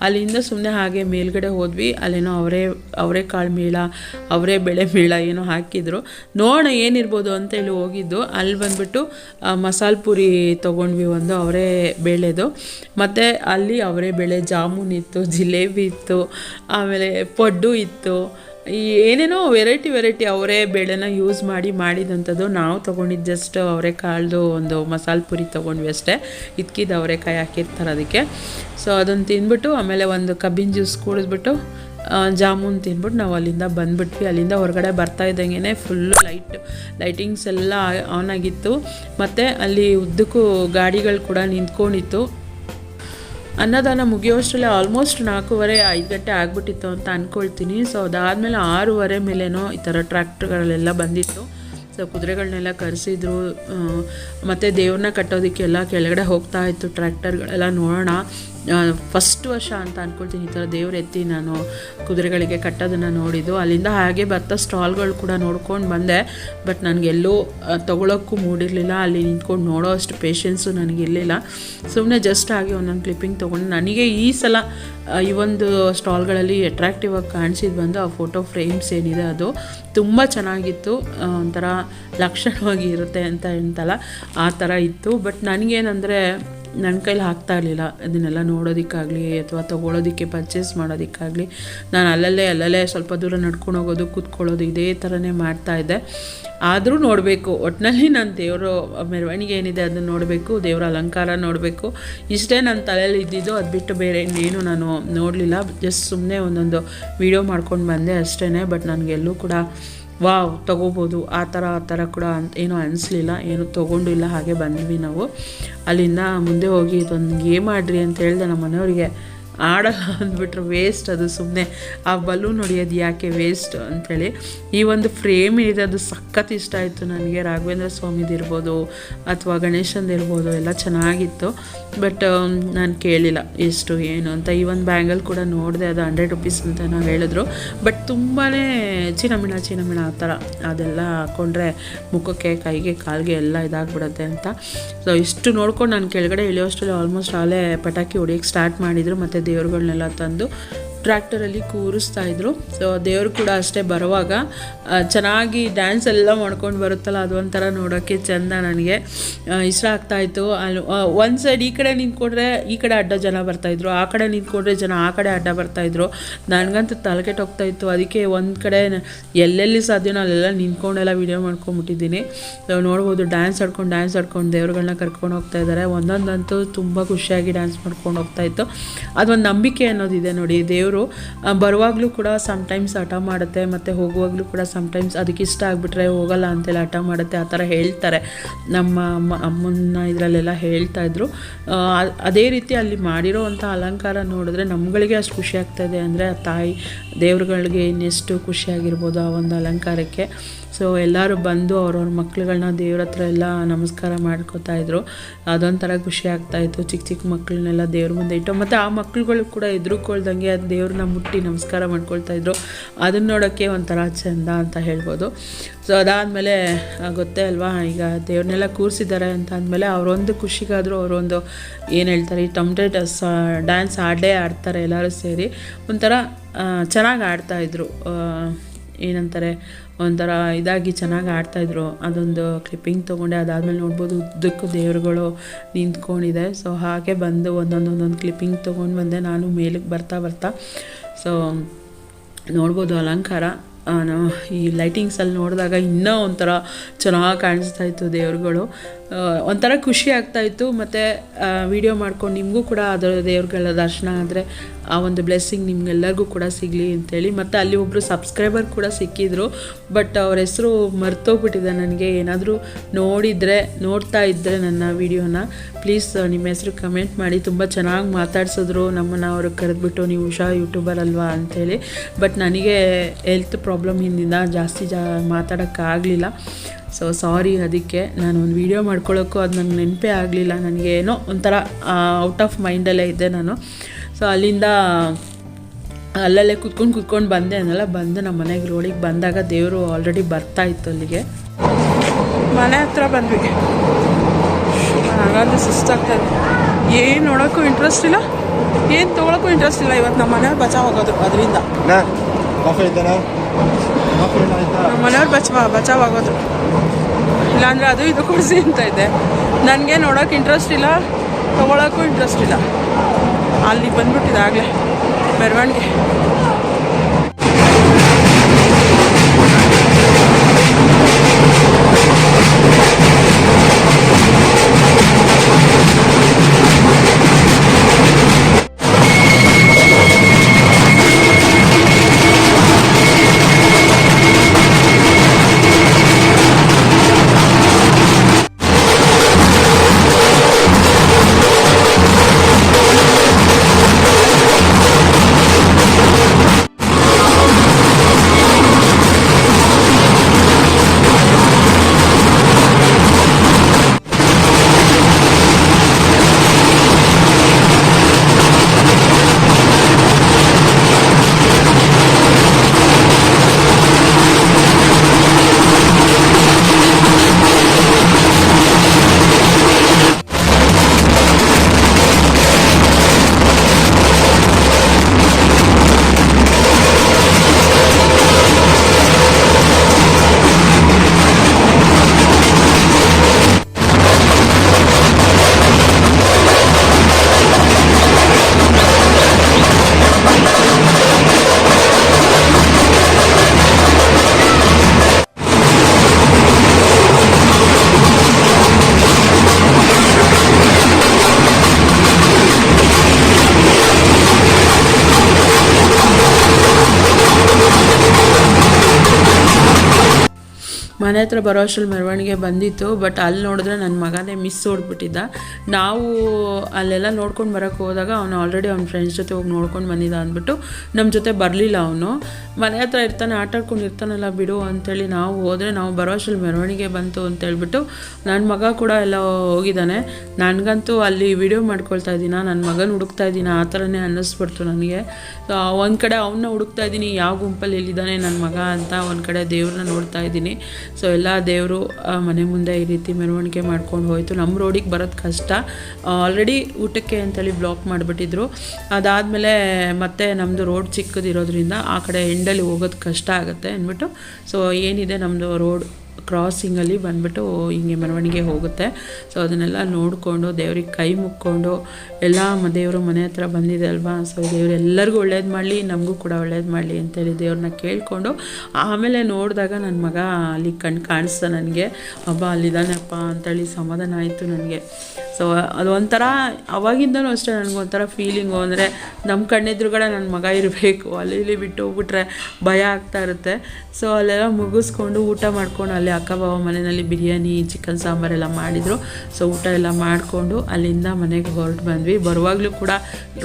ಅಲ್ಲಿಂದ ಸುಮ್ಮನೆ ಹಾಗೆ ಮೇಲ್ಗಡೆ ಹೋದ್ವಿ. ಅಲ್ಲೇನೋ ಅವರೇ ಅವರೇ ಕಾಳು ಮೇಳ, ಅವರೇ ಬೆಳೆ ಮೇಳ ಏನೋ ಹಾಕಿದ್ರು. ನೋಡೋಣ ಏನಿರ್ಬೋದು ಅಂತ ಹೇಳಿ ಹೋಗಿದ್ದು. ಅಲ್ಲಿ ಬಂದ್ಬಿಟ್ಟು ಮಸಾಲ ಪುರಿ ತೊಗೊಂಡ್ವಿ ಒಂದು, ಅವರೇ ಬೇಳೆದು. ಮತ್ತು ಅಲ್ಲಿ ಅವರೇ ಬೇಳೆ, ಜಾಮೂನ್ ಇತ್ತು, ಜಿಲೇಬಿ ಇತ್ತು, ಆಮೇಲೆ ಪಡ್ಡು ಇತ್ತು. ಏನೇನೋ ವೆರೈಟಿ ವೆರೈಟಿ ಅವರೇ ಬೇಳೆನ ಯೂಸ್ ಮಾಡಿ ಮಾಡಿದಂಥದ್ದು ನಾವು ತೊಗೊಂಡಿದ್ದು. ಜಸ್ಟ್ ಅವರೆಕಾಳ್ದು ಒಂದು ಮಸಾಲ ಪುರಿ ತೊಗೊಂಡ್ವಿ ಅಷ್ಟೇ. ಇದ್ಕಿದ್ದು ಅವರೆಕಾಯಿ ಹಾಕಿರ್ತಾರೆ ಅದಕ್ಕೆ. ಸೊ ಅದನ್ನು ತಿಂದ್ಬಿಟ್ಟು, ಆಮೇಲೆ ಒಂದು ಕಬ್ಬಿನ ಜ್ಯೂಸ್ ಕುಡಿದ್ಬಿಟ್ಟು ಜಾಮೂನ್ ತಿನ್ಬಿಟ್ಟು ನಾವು ಅಲ್ಲಿಂದ ಬಂದ್ಬಿಟ್ವಿ. ಅಲ್ಲಿಂದ ಹೊರಗಡೆ ಬರ್ತಾ ಇದ್ದಂಗೆ ಫುಲ್ಲು ಲೈಟ್ ಲೈಟಿಂಗ್ಸ್ ಎಲ್ಲ ಆನ್ ಆಗಿತ್ತು. ಮತ್ತು ಅಲ್ಲಿ ಉದ್ದಕ್ಕೂ ಗಾಡಿಗಳು ಕೂಡ ನಿಂತ್ಕೊಂಡಿತ್ತು. ಅನ್ನದಾನ ಮುಗಿಯೋಷ್ಟರಲ್ಲಿ ಆಲ್ಮೋಸ್ಟ್ ನಾಲ್ಕೂವರೆ, ಐದು ಗಂಟೆ ಆಗ್ಬಿಟ್ಟಿತ್ತು ಅಂತ ಅಂದ್ಕೊಳ್ತೀನಿ ಸೊ ಅದಾದಮೇಲೆ ಆರೂವರೆ ಮೇಲೇನೋ ಈ ಥರ ಟ್ರ್ಯಾಕ್ಟರ್ಗಳೆಲ್ಲ ಬಂದಿತ್ತು. ಸೊ ಕುದುರೆಗಳನ್ನೆಲ್ಲ ಕರೆಸಿದ್ರು. ಮತ್ತು ದೇವ್ರನ್ನ ಕಟ್ಟೋದಕ್ಕೆಲ್ಲ ಕೆಳಗಡೆ ಹೋಗ್ತಾ ಇತ್ತು ಟ್ರ್ಯಾಕ್ಟರ್ಗಳೆಲ್ಲ ನೋಡೋಣ. ಫಸ್ಟ್ ವರ್ಷ ಅಂತ ಅಂದ್ಕೊಳ್ತೀನಿ ಈ ಥರ ದೇವ್ರ ಎತ್ತಿ ನಾನು ಕುದುರೆಗಳಿಗೆ ಕಟ್ಟೋದನ್ನು ನೋಡಿದ್ದು. ಅಲ್ಲಿಂದ ಹಾಗೆ ಬರ್ತಾ ಸ್ಟಾಲ್ಗಳು ಕೂಡ ನೋಡ್ಕೊಂಡು ಬಂದೆ. ಬಟ್ ನನಗೆಲ್ಲೂ ತೊಗೊಳೋಕ್ಕೂ ಮೂಡಿರಲಿಲ್ಲ. ಅಲ್ಲಿ ನಿಂತ್ಕೊಂಡು ನೋಡೋ ಅಷ್ಟು ಪೇಷನ್ಸು ನನಗಿರಲಿಲ್ಲ. ಸುಮ್ಮನೆ ಜಸ್ಟ್ ಆಗಿ ಒಂದೊಂದು ಕ್ಲಿಪ್ಪಿಂಗ್ ತೊಗೊಂಡು ನನಗೆ ಈ ಸಲ ಈ ಒಂದು ಸ್ಟಾಲ್ಗಳಲ್ಲಿ ಅಟ್ರಾಕ್ಟಿವ್ ಆಗಿ ಕಾಣಿಸಿದ್ದು ಬಂದು ಆ ಫೋಟೋ ಫ್ರೇಮ್ಸ್ ಏನಿದೆ ಅದು ತುಂಬ ಚೆನ್ನಾಗಿತ್ತು. ಒಂಥರ ಲಕ್ಷಣವಾಗಿ ಇರುತ್ತೆ ಅಂತ ಹೇಳ್ತಲ್ಲ ಆ ಥರ ಇತ್ತು. ಬಟ್ ನನಗೇನಂದರೆ ನನ್ನ ಕೈಲಿ ಆಗ್ತಾ ಇರಲಿಲ್ಲ. ಅದನ್ನೆಲ್ಲ ನೋಡೋದಕ್ಕಾಗಲಿ ಅಥವಾ ತೊಗೊಳೋದಕ್ಕೆ ಪರ್ಚೇಸ್ ಮಾಡೋದಕ್ಕಾಗಲಿ. ನಾನು ಅಲ್ಲಲ್ಲೇ ಅಲ್ಲಲ್ಲೇ ಸ್ವಲ್ಪ ದೂರ ನಡ್ಕೊಂಡು ಹೋಗೋದು, ಕೂತ್ಕೊಳ್ಳೋದು ಇದೇ ಥರನೇ ಮಾಡ್ತಾಯಿದ್ದೆ ಆದರೂ ನೋಡಬೇಕು. ಒಟ್ಟಿನಲ್ಲಿ ನಾನು ದೇವರು ಮೆರವಣಿಗೆ ಏನಿದೆ ಅದನ್ನು ನೋಡಬೇಕು, ದೇವರ ಅಲಂಕಾರ ನೋಡಬೇಕು. ಇಷ್ಟೇ ನನ್ನ ತಲೆಯಲ್ಲಿ ಇದ್ದಿದ್ದು, ಅದು ಬಿಟ್ಟು ಬೇರೆ ಇನ್ನೇನು ನಾನು ನೋಡಲಿಲ್ಲ. ಜಸ್ಟ್ ಸುಮ್ಮನೆ ಒಂದೊಂದು ವಿಡಿಯೋ ಮಾಡ್ಕೊಂಡು ಬಂದೆ ಅಷ್ಟೇ ಬಟ್ ನನಗೆಲ್ಲೂ ಕೂಡ ವಾವ್, ತೊಗೋಬೋದು, ಆ ಥರ ಆ ಥರ ಕೂಡ ಅಂತ ಏನೂ ಅನಿಸ್ಲಿಲ್ಲ, ಏನು ತೊಗೊಂಡಿಲ್ಲ, ಹಾಗೆ ಬಂದ್ವಿ ನಾವು. ಅಲ್ಲಿಂದ ಮುಂದೆ ಹೋಗಿ ಇದೊಂದು ಗೇಮ್ ಆಡ್ರಿ ಅಂತ ಹೇಳಿದೆ ನಮ್ಮ ಮನೆಯವರಿಗೆ. ಆಡಲ್ಲ ಅಂದ್ಬಿಟ್ರೆ ವೇಸ್ಟ್ ಅದು ಸುಮ್ಮನೆ ಆ ಬಲೂನ್ ಹೊಡಿಯೋದು ಯಾಕೆ ವೇಸ್ಟ್ ಅಂಥೇಳಿ ಈ ಒಂದು ಫ್ರೇಮ್ ಏನಿದೆ, ಅದು ಸಖತ್ ಇಷ್ಟ ಆಯಿತು ನನಗೆ. ರಾಘವೇಂದ್ರ ಸ್ವಾಮಿದು ಇರ್ಬೋದು, ಅಥವಾ ಗಣೇಶಂದು ಇರ್ಬೋದು, ಎಲ್ಲ ಚೆನ್ನಾಗಿತ್ತು. ಬಟ್ ನಾನು ಕೇಳಿಲ್ಲ ಎಷ್ಟು, ಏನು ಅಂತ. ಈ ಒಂದು ಬ್ಯಾಂಗಲ್ ಕೂಡ ನೋಡಿದೆ, ಅದು ಹಂಡ್ರೆಡ್ ರುಪೀಸ್ ಅಂತ ನಾವು ಹೇಳಿದ್ರು. ಬಟ್ ತುಂಬಾ ಚಿನ್ನಮಿಣ ಚಿನ್ನಮಿಣ ಆ ಥರ. ಅದೆಲ್ಲ ಹಾಕ್ಕೊಂಡ್ರೆ ಮುಖಕ್ಕೆ, ಕೈಗೆ, ಕಾಲಿಗೆ ಎಲ್ಲ ಇದಾಗ್ಬಿಡುತ್ತೆ ಅಂತ. ಸೊ ಇಷ್ಟು ನೋಡ್ಕೊಂಡು ನಾನು ಕೆಳಗಡೆ ಇಳಿಯೋಷ್ಟರಲ್ಲಿ ಆಲ್ಮೋಸ್ಟ್ ಆಲೇ ಪಟಾಕಿ ಹೊಡಿಯೋಕ್ಕೆ ಸ್ಟಾರ್ಟ್ ಮಾಡಿದರು. ಮತ್ತು ದೇವ್ರುಗಳ್ನೆಲ್ಲ ತಂದು ಟ್ರ್ಯಾಕ್ಟರಲ್ಲಿ ಕೂರಿಸ್ತಾ ಇದ್ರು. ಸೊ ದೇವರು ಕೂಡ ಅಷ್ಟೇ ಬರುವಾಗ ಚೆನ್ನಾಗಿ ಡ್ಯಾನ್ಸ್ ಎಲ್ಲ ಮಾಡ್ಕೊಂಡು ಬರುತ್ತಲ್ಲ ಅದು ಒಂಥರ ನೋಡೋಕ್ಕೆ ಚೆಂದ ನನಗೆ. ಇಷ್ಟ ಆಗ್ತಾಯಿತ್ತು ಅಲ್ಲಿ ಒಂದು ಸೈಡ್ ಈ ಕಡೆ ನಿಂತ್ಕೊಂಡ್ರೆ ಈ ಕಡೆ ಅಡ್ಡ ಜನ ಬರ್ತಾಯಿದ್ರು ಆ ಕಡೆ ನಿಂತ್ಕೊಂಡ್ರೆ ಜನ ಆ ಕಡೆ ಅಡ್ಡ ಬರ್ತಾಯಿದ್ರು ನನಗಂತೂ ತಲೆಕೆಟ್ಟು ಹೋಗ್ತಾ ಇತ್ತು. ಅದಕ್ಕೆ ಒಂದು ಕಡೆ ಎಲ್ಲೆಲ್ಲಿ ಸಾಧ್ಯನೋ ಅಲ್ಲೆಲ್ಲ ನಿಂತ್ಕೊಂಡೆಲ್ಲ ವೀಡಿಯೋ ಮಾಡ್ಕೊಂಬಿಟ್ಟಿದ್ದೀನಿ. ನೋಡ್ಬೋದು ಡ್ಯಾನ್ಸ್ ಆಡ್ಕೊಂಡು ಡ್ಯಾನ್ಸ್ ಆಡ್ಕೊಂಡು ದೇವ್ರುಗಳನ್ನ ಕರ್ಕೊಂಡು ಹೋಗ್ತಾ ಇದ್ದಾರೆ. ಒಂದೊಂದಂತೂ ತುಂಬ ಖುಷಿಯಾಗಿ ಡ್ಯಾನ್ಸ್ ಮಾಡ್ಕೊಂಡು ಹೋಗ್ತಾ ಇತ್ತು. ಅದೊಂದು ನಂಬಿಕೆ ಅನ್ನೋದಿದೆ ನೋಡಿ. ದೇವರು ಬರುವಾಗಲೂ ಕೂಡ ಸಮ್ಟೈಮ್ಸ್ ಹಠ ಮಾಡುತ್ತೆ, ಮತ್ತು ಹೋಗುವಾಗಲೂ ಕೂಡ ಸಮ್ಟೈಮ್ಸ್ ಅದಕ್ಕೆ ಇಷ್ಟ ಆಗಿಬಿಟ್ರೆ ಹೋಗಲ್ಲ ಅಂತೇಳಿ ಹಠ ಮಾಡುತ್ತೆ, ಆ ಥರ ಹೇಳ್ತಾರೆ. ನಮ್ಮ ಅಮ್ಮ ಅಮ್ಮನ ಇದರಲ್ಲೆಲ್ಲ ಹೇಳ್ತಾ ಇದ್ರು. ಅದೇ ರೀತಿ ಅಲ್ಲಿ ಮಾಡಿರೋ ಅಂಥ ಅಲಂಕಾರ ನೋಡಿದ್ರೆ ನಮ್ಗಳಿಗೆ ಅಷ್ಟು ಖುಷಿ ಆಗ್ತಾಯಿದೆ ಅಂದರೆ ಆ ತಾಯಿ ದೇವ್ರುಗಳಿಗೆ ಇನ್ನೆಷ್ಟು ಖುಷಿಯಾಗಿರ್ಬೋದು ಆ ಒಂದು ಅಲಂಕಾರಕ್ಕೆ. ಸೊ ಎಲ್ಲರೂ ಬಂದು ಅವ್ರವ್ರ ಮಕ್ಳುಗಳನ್ನ ದೇವ್ರ ಹತ್ರ ಎಲ್ಲ ನಮಸ್ಕಾರ ಮಾಡ್ಕೋತಾ ಇದ್ರು. ಅದೊಂಥರ ಖುಷಿ ಆಗ್ತಾಯಿತ್ತು ಚಿಕ್ಕ ಚಿಕ್ಕ ಮಕ್ಕಳನ್ನೆಲ್ಲ ದೇವ್ರ ಮುಂದೆ ಇಟ್ಟು, ಮತ್ತು ಆ ಮಕ್ಳುಗಳು ಕೂಡ ಎದುರುಕೊಳ್ದಂಗೆ ಅದು ದೇವ್ರನ್ನ ಮುಟ್ಟಿ ನಮಸ್ಕಾರ ಮಾಡ್ಕೊಳ್ತಾ ಇದ್ರು. ಅದನ್ನ ನೋಡೋಕ್ಕೆ ಒಂಥರ ಚೆಂದ ಅಂತ ಹೇಳ್ಬೋದು. ಸೊ ಅದಾದಮೇಲೆ ಗೊತ್ತೇ ಅಲ್ವಾ? ಈಗ ದೇವ್ರನ್ನೆಲ್ಲ ಕೂರಿಸಿದ್ದಾರೆ ಅಂತ ಅಂದಮೇಲೆ ಅವರೊಂದು ಖುಷಿಗಾದರೂ ಅವರೊಂದು ಏನು ಹೇಳ್ತಾರೆ, ಈ ಟಮ್ಟೆ ಡ್ಯಾನ್ಸ್ ಆಡೇ ಆಡ್ತಾರೆ ಎಲ್ಲರೂ ಸೇರಿ. ಒಂಥರ ಚೆನ್ನಾಗಿ ಆಡ್ತಾಯಿದ್ರು ಏನಂತಾರೆ ಒಂಥರ ಇದಾಗಿ ಚೆನ್ನಾಗಿ ಆಡ್ತಾಯಿದ್ರು. ಅದೊಂದು ಕ್ಲಿಪ್ಪಿಂಗ್ ತೊಗೊಂಡೆ, ಅದಾದಮೇಲೆ ನೋಡ್ಬೋದು ಉದ್ದಕ್ಕೂ ದೇವರುಗಳು ನಿಂತ್ಕೊಂಡಿದೆ. ಸೊ ಹಾಗೆ ಬಂದು ಒಂದೊಂದು ಒಂದೊಂದು ಕ್ಲಿಪ್ಪಿಂಗ್ ತೊಗೊಂಡು ಬಂದೆ. ನಾನು ಮೇಲಕ್ಕೆ ಬರ್ತಾ ಬರ್ತಾ. ಸೊ ನೋಡ್ಬೋದು ಅಲಂಕಾರ. ಈ ಲೈಟಿಂಗ್ಸಲ್ಲಿ ನೋಡಿದಾಗ ಇನ್ನೂ ಒಂಥರ ಚೆನ್ನಾಗಿ ಕಾಣಿಸ್ತಾ ಇತ್ತು ದೇವ್ರುಗಳು ಒಂಥರ ಖುಷಿ ಆಗ್ತಾಯಿತ್ತು. ಮತ್ತು ವಿಡಿಯೋ ಮಾಡ್ಕೊಂಡು ನಿಮಗೂ ಕೂಡ ಅದರ ದೇವ್ರುಗಳ ದರ್ಶನ ಆದರೆ ಆ ಒಂದು ಬ್ಲೆಸ್ಸಿಂಗ್ ನಿಮ್ಗೆಲ್ಲರಿಗೂ ಕೂಡ ಸಿಗಲಿ ಅಂತೇಳಿ. ಮತ್ತು ಅಲ್ಲಿ ಒಬ್ಬರು ಸಬ್ಸ್ಕ್ರೈಬರ್ ಕೂಡ ಸಿಕ್ಕಿದ್ರು. ಬಟ್ ಅವ್ರ ಹೆಸರು ಮರ್ತೋಗ್ಬಿಟ್ಟಿದೆ ನನಗೆ. ಏನಾದರೂ ನೋಡಿದರೆ, ನೋಡ್ತಾ ಇದ್ದರೆ ನನ್ನ ವಿಡಿಯೋನ ಪ್ಲೀಸ್ ನಿಮ್ಮ ಹೆಸರು ಕಮೆಂಟ್ ಮಾಡಿ. ತುಂಬ ಚೆನ್ನಾಗಿ ಮಾತಾಡ್ಸಿದ್ರು. ನಮ್ಮನ್ನು ಅವರು ಕರೆದ್ಬಿಟ್ಟು, ನೀವು ಉಷಾ ಯೂಟ್ಯೂಬರ್ ಅಲ್ವಾ? ಅಂಥೇಳಿ ಬಟ್ ನನಗೆ ಹೆಲ್ತ್ ಪ್ರಾಬ್ಲಮ್ ಹಿಂದಿಂದ ಜಾಸ್ತಿ ಜಾ ಮಾತಾಡೋಕ್ಕಾಗಲಿಲ್ಲ ಸೊ ಸಾರಿ ಅದಕ್ಕೆ. ನಾನು ಒಂದು ವೀಡಿಯೋ ಮಾಡ್ಕೊಳ್ಳೋಕ್ಕೂ ಅದು ನನಗೆ ನೆನಪೇ ಆಗಲಿಲ್ಲ. ನನಗೆ ಏನೋ ಒಂಥರ ಔಟ್ ಆಫ್ ಮೈಂಡಲ್ಲೇ ಇದ್ದೆ ನಾನು. ಸೊ ಅಲ್ಲಿಂದ ಅಲ್ಲಲ್ಲೇ ಕುತ್ಕೊಂಡು ಕುತ್ಕೊಂಡು ಬಂದೆ. ಅನ್ನಲ್ಲ ಬಂದು ನಮ್ಮ ಮನೆಗೆ ರೋಡಿಗೆ ಬಂದಾಗ ದೇವರು ಆಲ್ರೆಡಿ ಬರ್ತಾ ಇತ್ತು ಅಲ್ಲಿಗೆ. ಮನೆ ಹತ್ರ ಬಂದ್ವಿ. ಹಾಗಾದ್ರೆ ಸುಸ್ತಾಗ್ತದೆ ಏನು ನೋಡೋಕ್ಕೂ ಇಂಟ್ರೆಸ್ಟ್ ಇಲ್ಲ. ಏನು ತೊಗೊಳಕ್ಕೂ ಇಂಟ್ರೆಸ್ಟ್ ಇಲ್ಲ. ಇವತ್ತು ನಮ್ಮ ಮನೆಯವ್ರು ಬಚಾವ್ ಆಗೋದು ಅದರಿಂದ. ನಮ್ಮ ಮನೆಯವ್ರು ಬಚಾವ ಬಚಾವ್ ಆಗೋದು. ಇಲ್ಲಾಂದರೆ ಅದು ಇದು ಕೊಡಿಸಿ ಅಂತ ಇದೆ ನನಗೆ ನೋಡೋಕೆ ಇಂಟ್ರೆಸ್ಟ್ ಇಲ್ಲ ತೊಗೊಳಕ್ಕೂ ಇಂಟ್ರೆಸ್ಟ್ ಇಲ್ಲ. ಅಲ್ಲಿ ಆಗಲೇ ಮೆರವಣಿಗೆ ಹತ್ರ ಬರೋ ಅಷ್ಟರಲ್ಲಿ ಮೆರವಣಿಗೆ ಬಂದಿತ್ತು ಬಟ್ ಅಲ್ಲಿ ನೋಡಿದ್ರೆ ನನ್ನ ಮಗನೇ ಮಿಸ್ ಹೊಡ್ಬಿಟ್ಟಿದ್ದ ನಾವು ಅಲ್ಲೆಲ್ಲ ನೋಡ್ಕೊಂಡು ಬರೋಕ್ಕೆ ಹೋದಾಗ ಅವನು ಆಲ್ರೆಡಿ ಅವ್ನ ಫ್ರೆಂಡ್ಸ್ ಜೊತೆ ಹೋಗಿ ನೋಡ್ಕೊಂಡು ಬಂದಿದ್ದ ಅಂದ್ಬಿಟ್ಟು ನಮ್ಮ ಜೊತೆ ಬರಲಿಲ್ಲ ಅವನು. ಮನೆ ಹತ್ರ ಇರ್ತಾನೆ ಆಟ ಆಡ್ಕೊಂಡು ಇರ್ತಾನಲ್ಲ ಬಿಡು ಅಂಥೇಳಿ ನಾವು ಹೋದರೆ ನಾವು ಬರೋ ಅಷ್ಟರಲ್ಲಿ ಮೆರವಣಿಗೆ ಬಂತು ಅಂತೇಳ್ಬಿಟ್ಟು ನನ್ನ ಮಗ ಕೂಡ ಎಲ್ಲ ಹೋಗಿದ್ದಾನೆ. ನನಗಂತೂ ಅಲ್ಲಿ ವಿಡಿಯೋ ಮಾಡ್ಕೊಳ್ತಾ ಇದ್ದೀನ ನನ್ನ ಮಗನ ಹುಡುಕ್ತಾ ಇದ್ದೀನಿ, ಆ ಥರನೇ ಅನ್ನಿಸ್ಬಿಡ್ತು ನನಗೆ. ಒಂದು ಕಡೆ ಅವನ್ನ ಹುಡುಕ್ತಾ ಇದ್ದೀನಿ, ಯಾವ ಗುಂಪಲ್ಲಿ ಎಲ್ಲಿದ್ದಾನೆ ನನ್ನ ಮಗ ಅಂತ ಒಂದು ಕಡೆ ದೇವ್ರನ್ನ ನೋಡ್ತಾ ಇದ್ದೀನಿ. ಸೊ ಎಲ್ಲ ದೇವರು ಮನೆ ಮುಂದೆ ಈ ರೀತಿ ಮೆರವಣಿಗೆ ಮಾಡ್ಕೊಂಡು ಹೋಯಿತು. ನಮ್ಮ ರೋಡಿಗೆ ಬರೋದು ಕಷ್ಟ. ಆಲ್ರೆಡಿ ಊಟಕ್ಕೆ ಅಂತೇಳಿ ಬ್ಲಾಕ್ ಮಾಡಿಬಿಟ್ಟಿದ್ರು. ಅದಾದಮೇಲೆ ಮತ್ತೆ ನಮ್ಮದು ರೋಡ್ ಚಿಕ್ಕದಿರೋದ್ರಿಂದ ಆ ಕಡೆ ಎಂಡಲ್ಲಿ ಹೋಗೋದು ಕಷ್ಟ ಆಗುತ್ತೆ ಅಂದ್ಬಿಟ್ಟು. ಸೊ ಏನಿದೆ ನಮ್ಮದು ರೋಡ್ ಕ್ರಾಸಿಂಗಲ್ಲಿ ಬಂದುಬಿಟ್ಟು ಹಿಂಗೆ ಮೆರವಣಿಗೆ ಹೋಗುತ್ತೆ. ಸೊ ಅದನ್ನೆಲ್ಲ ನೋಡಿಕೊಂಡು, ದೇವ್ರಿಗೆ ಕೈ ಮುಕ್ಕೊಂಡು, ಎಲ್ಲ ದೇವರು ಮನೆ ಹತ್ರ ಬಂದಿದೆ ಅಲ್ವಾ? ಸೊ ದೇವ್ರು ಎಲ್ಲರಿಗೂ ಒಳ್ಳೇದು ಮಾಡಲಿ, ನಮಗೂ ಕೂಡ ಒಳ್ಳೇದು ಮಾಡಲಿ ಅಂತೇಳಿ ದೇವ್ರನ್ನ ಕೇಳಿಕೊಂಡು, ಆಮೇಲೆ ನೋಡಿದಾಗ ನನ್ನ ಮಗ ಅಲ್ಲಿ ಕಣ್ಣು ಕಾಣಿಸ್ತಾ ನನಗೆ. ಹಬ್ಬ ಅಲ್ಲಿದ್ದಾನಪ್ಪ ಅಂತೇಳಿ ಸಮಾಧಾನ ಆಯಿತು ನನಗೆ. ಸೊ ಅದು ಒಂಥರ, ಅವಾಗಿಂದನೂ ಅಷ್ಟೇ ನನಗೊಂಥರ ಫೀಲಿಂಗು ಅಂದರೆ ನಮ್ಮ ಕಣ್ಣೆದುರುಗಡೆ ನನ್ನ ಮಗ ಇರಬೇಕು. ಅಲ್ಲಿ ಇಲ್ಲಿ ಬಿಟ್ಟು ಹೋಗ್ಬಿಟ್ರೆ ಭಯ ಆಗ್ತಾ ಇರುತ್ತೆ. ಸೊ ಅಲ್ಲೆಲ್ಲ ಮುಗಿಸ್ಕೊಂಡು ಊಟ ಮಾಡ್ಕೊಂಡು ಅಲ್ಲಿ ಅಕ್ಕ ಬಾವ ಮನೆಯಲ್ಲಿ ಬಿರಿಯಾನಿ, ಚಿಕನ್ ಸಾಂಬಾರೆಲ್ಲ ಮಾಡಿದರು. ಸೊ ಊಟ ಎಲ್ಲ ಮಾಡಿಕೊಂಡು ಅಲ್ಲಿಂದ ಮನೆಗೆ ಹೊರಟು ಬಂದ್ವಿ. ಬರುವಾಗಲೂ ಕೂಡ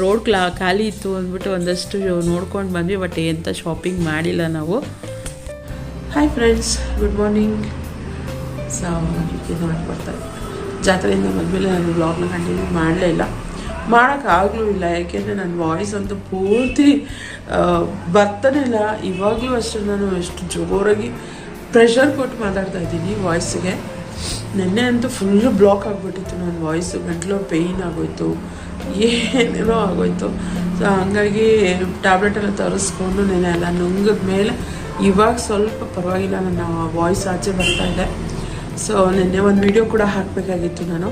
ರೋಡ್ ಕ್ಲಾ, ಖಾಲಿ ಇತ್ತು ಅಂದ್ಬಿಟ್ಟು ಒಂದಷ್ಟು ನೋಡ್ಕೊಂಡು ಬಂದ್ವಿ ಬಟ್ ಎಂಥ ಶಾಪಿಂಗ್ ಮಾಡಿಲ್ಲ ನಾವು. Hi friends good morning so ಜಾತ್ರೆಯಿಂದ ಬಂದಮೇಲೆ ನಾನು ವ್ಲಾಗ್ನ ಕಂಟಿನ್ಯೂ ಮಾಡಲೇ ಇಲ್ಲ. ಮಾಡೋಕ್ಕಾಗಲೂ ಇಲ್ಲ, ಯಾಕೆಂದರೆ ನನ್ನ ವಾಯ್ಸ್ ಅಂತೂ ಪೂರ್ತಿ ಬರ್ತಾನೆ ಇಲ್ಲ. ಇವಾಗಲೂ ಅಷ್ಟೇ ನಾನು ಎಷ್ಟು ಜೋರಾಗಿ ಪ್ರೆಷರ್ ಕೊಟ್ಟು ಮಾತಾಡ್ತಾ ಇದ್ದೀನಿ ವಾಯ್ಸಿಗೆ ನಿನ್ನೆ ಅಂತೂ ಫುಲ್ಲು ಬ್ಲಾಕ್ ಆಗಿಬಿಟ್ಟಿತ್ತು ನನ್ನ ವಾಯ್ಸ್ ಗಂಟ್ಲು ಪೇಯ್ನ್ ಆಗೋಯ್ತು, ಏನೇನೋ ಆಗೋಯ್ತು. ಸೊ ಹಂಗಾಗಿ ಟ್ಯಾಬ್ಲೆಟ್ ಎಲ್ಲ ತರಿಸ್ಕೊಂಡು ನೆನೆ ಎಲ್ಲ ನುಂಗಿದ ಮೇಲೆ ಇವಾಗ ಸ್ವಲ್ಪ ಪರವಾಗಿಲ್ಲ, ನನ್ನ ವಾಯ್ಸ್ ಆಚೆ ಬರ್ತಾ ಇದೆ. ಸೊ ನಿನ್ನೆ ಒಂದು ವಿಡಿಯೋ ಕೂಡ ಹಾಕಬೇಕಾಗಿತ್ತು ನಾನು.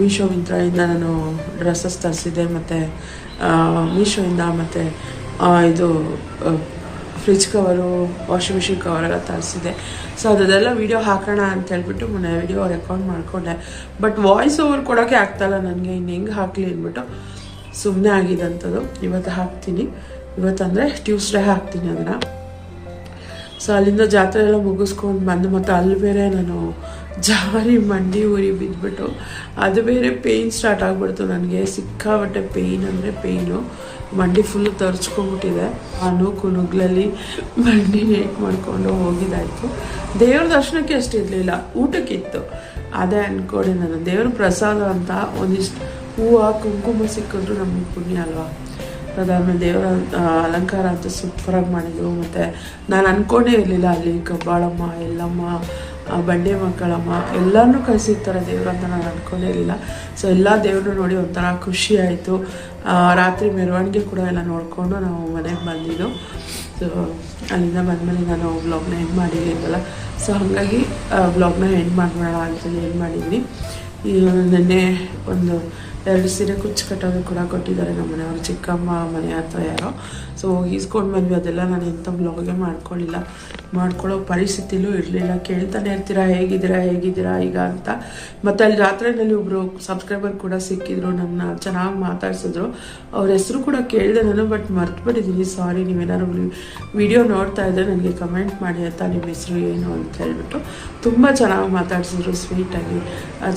ಮೀಶೋ ಮಿಂತ್ರಾಯಿಂದ ನಾನು ಡ್ರೆಸ್ಸಸ್ ತರಿಸಿದ್ದೆ, ಮತ್ತು ಮೀಶೋಯಿಂದ ಮತ್ತು ಇದು ಫ್ರಿಜ್ ಕವರು ವಾಷಿಂಗ್ ಮಿಷಿನ್ ಕವರೆಲ್ಲ ತರಿಸಿದೆ ಸೊ ಅದೆಲ್ಲ ವೀಡಿಯೋ ಹಾಕೋಣ ಅಂತ ಹೇಳ್ಬಿಟ್ಟು ಮೊನ್ನೆ ವೀಡಿಯೋ ರೆಕಾರ್ಡ್ ಮಾಡಿಕೊಂಡೆ. ಬಟ್ ವಾಯ್ಸ್ ಓವರ್ ಕೊಡೋಕ್ಕೆ ಆಗ್ತಾಯಿಲ್ಲ ನನಗೆ, ಇನ್ನು ಹೆಂಗೆ ಹಾಕಲಿ ಅಂದ್ಬಿಟ್ಟು ಸುಮ್ಮನೆ ಆಗಿದಂಥದ್ದು. ಇವತ್ತು ಹಾಕ್ತೀನಿ. ಇವತ್ತಂದರೆ ಟ್ಯೂಸ್ಡೇ ಹಾಕ್ತೀನಿ ಅದನ್ನು. ಸೊ ಅಲ್ಲಿಂದ ಜಾತ್ರೆ ಎಲ್ಲ ಮುಗಿಸ್ಕೊಂಡು ಬಂದು ಮತ್ತು ಅಲ್ಲಿ ಬೇರೆ ನಾನು ಜಾರಿ ಮಂಡಿ ಊರಿ ಬಿದ್ದುಬಿಟ್ಟು ಅದು ಬೇರೆ ಪೇಯ್ನ್ ಸ್ಟಾರ್ಟ್ ಆಗಿಬಿಡ್ತು ನನಗೆ. ಸಿಕ್ಕಾಬಟ್ಟೆ ಪೇಯ್ನ್ ಅಂದರೆ ಪೇಯ್ನು ಮಂಡಿ ಫುಲ್ಲು ತರ್ಚ್ಕೊಂಡ್ಬಿಟ್ಟಿದೆ. ನೂಕು ನುಗ್ಲಲ್ಲಿ ಮಂಡಿ ನೇಟ್ ಮಾಡಿಕೊಂಡು ಹೋಗಿದ್ದಾಯಿತು. ದೇವ್ರ ದರ್ಶನಕ್ಕೆ ಅಷ್ಟಿರಲಿಲ್ಲ ಊಟಕ್ಕಿತ್ತು. ಅದೇ ಅಂದ್ಕೊಂಡೆ ನಾನು ದೇವ್ರ ಪ್ರಸಾದ ಅಂತ ಒಂದಿಷ್ಟು ಹೂವು ಕುಂಕುಮ ಸಿಕ್ಕಿದ್ರು ನಮಗೆ ಪುಣ್ಯ ಅಲ್ವಾ? ಅದಾದ್ಮೇಲೆ ದೇವರ ಆ, ಅಲಂಕಾರ ಅಂತ ಸೂಪರಾಗಿ ಮಾಡಿದ್ರು. ಮತ್ತು ನಾನು ಅಂದ್ಕೊಂಡೇ ಇರಲಿಲ್ಲ ಅಲ್ಲಿ ಕಬ್ಬಾಳಮ್ಮ ಎಲ್ಲಮ್ಮ ಆ, ಬಂಡೆ ಮಕ್ಕಳಮ್ಮ ಎಲ್ಲರನ್ನೂ ಕಳಿಸಿರ್ತಾರೆ ದೇವರು ಅಂತ ನಾನು ಅಂದ್ಕೊಂಡೇ ಇರಲಿಲ್ಲ. ಸೊ ಎಲ್ಲ ದೇವ್ರನ್ನೂ ನೋಡಿ ಒಂಥರ ಖುಷಿ ಆಯಿತು. ರಾತ್ರಿ ಮೆರವಣಿಗೆ ಕೂಡ ಎಲ್ಲ ನೋಡಿಕೊಂಡು ನಾವು ಮನೆಗೆ ಬಂದಿದ್ದು. ಸೊ ಅಲ್ಲಿಂದ ಬಂದಮೇಲೆ ನಾನು ವ್ಲಾಗ್ನ ಎಂಡ್ ಮಾಡಿದ್ದೀನಲ್ಲ ಸೊ ಹಾಗಾಗಿ ಬ್ಲಾಗ್ನ ಎಂಡ್ ಮಾಡಬೇಡ ಅಂತೇಳಿ ಎಂಡ್ ಮಾಡಿದ್ದೀನಿ ನಿನ್ನೆ ಒಂದು ಎರಡು ಸೀರೆ ಕುಚ್ಚು ಕಟ್ಟೋದು ಕೂಡ ಕೊಟ್ಟಿದ್ದಾರೆ ನಮ್ಮ ಮನೆಯವರು ಚಿಕ್ಕಮ್ಮ, ಮನೆ ಅಥವಾ ಯಾರೋ. ಸೊ ಈಸ್ಕೊಂಡು ಬಂದ್ವಿ ಅದೆಲ್ಲ ನಾನು ಎಂಥ ಬ್ಲಾಗೆ ಮಾಡ್ಕೊಳ್ಳಿಲ್ಲ ಮಾಡ್ಕೊಳ್ಳೋ ಪರಿಸ್ಥಿತಿಲೂ ಇರಲಿಲ್ಲ. ಕೇಳ್ತಾನೆ ಇರ್ತೀರಾ, ಹೇಗಿದ್ದೀರಾ ಹೇಗಿದ್ದೀರಾ ಈಗ ಅಂತ. ಮತ್ತು ಅಲ್ಲಿ ಜಾತ್ರೆಯಲ್ಲಿ ಒಬ್ಬರು ಸಬ್ಸ್ಕ್ರೈಬರ್ ಕೂಡ ಸಿಕ್ಕಿದ್ರು ನನ್ನ ಚೆನ್ನಾಗಿ ಮಾತಾಡ್ಸಿದ್ರು. ಅವ್ರ ಹೆಸರು ಕೂಡ ಕೇಳಿದೆ ನಾನು ಬಟ್ ಮರ್ತುಬಿಟ್ಟಿದ್ದೀನಿ ಸಾರಿ ನೀವೇನಾದ್ರು ವಿಡಿಯೋ ನೋಡ್ತಾ ಇದ್ದರೆ ನನಗೆ ಕಮೆಂಟ್ ಮಾಡಿ ಅಂತ ನಿಮ್ಮ ಹೆಸರು ಏನು ಅಂತ ಹೇಳ್ಬಿಟ್ಟು ತುಂಬ ಚೆನ್ನಾಗಿ ಮಾತಾಡ್ಸಿದ್ರು ಸ್ವೀಟಾಗಿ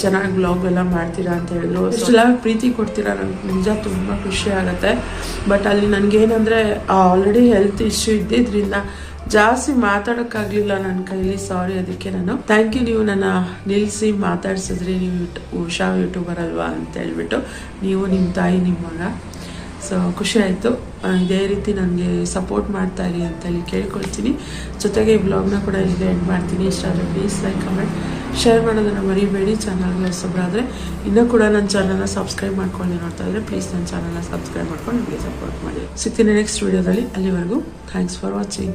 ಚೆನ್ನಾಗಿ ಬ್ಲಾಗ್ ಎಲ್ಲ ಮಾಡ್ತೀರಾ ಅಂತ ಹೇಳಿದ್ರು. ಅಷ್ಟೆಲ್ಲ ಪ್ರೀತಿ ಕೊಡ್ತೀರಾ ನನಗೆ ನಿಜ ತುಂಬ ಖುಷಿ ಆಗುತ್ತೆ. ಬಟ್ ಅಲ್ಲಿ ನನಗೇನಂದರೆ ಆಲ್ರೆಡಿ ಹೆಲ್ತ್ ಇಶ್ಯೂ ಇದ್ದಿದ್ರಿಂದ ಜಾಸ್ತಿ ಮಾತಾಡೋಕ್ಕಾಗಲಿಲ್ಲ ನನ್ನ ಕೈಲಿ. ಸಾರಿ ಅದಕ್ಕೆ ನಾನು. ಥ್ಯಾಂಕ್ ಯು ನೀವು ನನ್ನ ನಿಲ್ಲಿಸಿ ಮಾತಾಡ್ಸಿದ್ರಿ. ನೀವು ಉಷಾ ಯೂಟ್ಯೂಬರ್ ಅಲ್ವಾ ಅಂತ ಹೇಳ್ಬಿಟ್ಟು ನೀವು ನಿಮ್ಮ ತಾಯಿ ನಿಮ್ಮ ಮಗ. ಸೊ ಖುಷಿ ಆಯಿತು. ಇದೇ ರೀತಿ ನನಗೆ ಸಪೋರ್ಟ್ ಮಾಡ್ತಾ ಇರಿ ಅಂತ ಹೇಳಿ ಕೇಳ್ಕೊಳ್ತೀನಿ. ಜೊತೆಗೆ ಈ ಬ್ಲಾಗ್ನ ಕೂಡ ಇಲ್ಲಿಗೆ ಎಂಡ್ ಮಾಡ್ತೀನಿ. ಇಷ್ಟ ಆದರೆ ಪ್ಲೀಸ್ ಲೈಕ್ ಕಮೆಂಟ್ ಶೇರ್ ಮಾಡೋದನ್ನು ಮರಿಬೇಡಿ ಚಾನಲ್ಗೆ ಹೊಸಬ್ರಾದರೆ ಇನ್ನೂ ಕೂಡ ನನ್ನ ಚಾನಲ್ನ ಸಬ್ಸ್ಕ್ರೈಬ್ ಮಾಡ್ಕೊಂಡು ನೋಡ್ತಾ ಇದ್ದರೆ ಪ್ಲೀಸ್ ನನ್ನ ಚಾನಲ್ನ ಸಬ್ಸ್ಕ್ರೈಬ್ ಮಾಡ್ಕೊಂಡು ನನಗೆ ಸಪೋರ್ಟ್ ಮಾಡಿ. ಸಿಗ್ತೀನಿ ನೆಕ್ಸ್ಟ್ ವೀಡಿಯೋದಲ್ಲಿ ಅಲ್ಲಿವರೆಗೂ ಥ್ಯಾಂಕ್ಸ್ ಫಾರ್ ವಾಚಿಂಗ್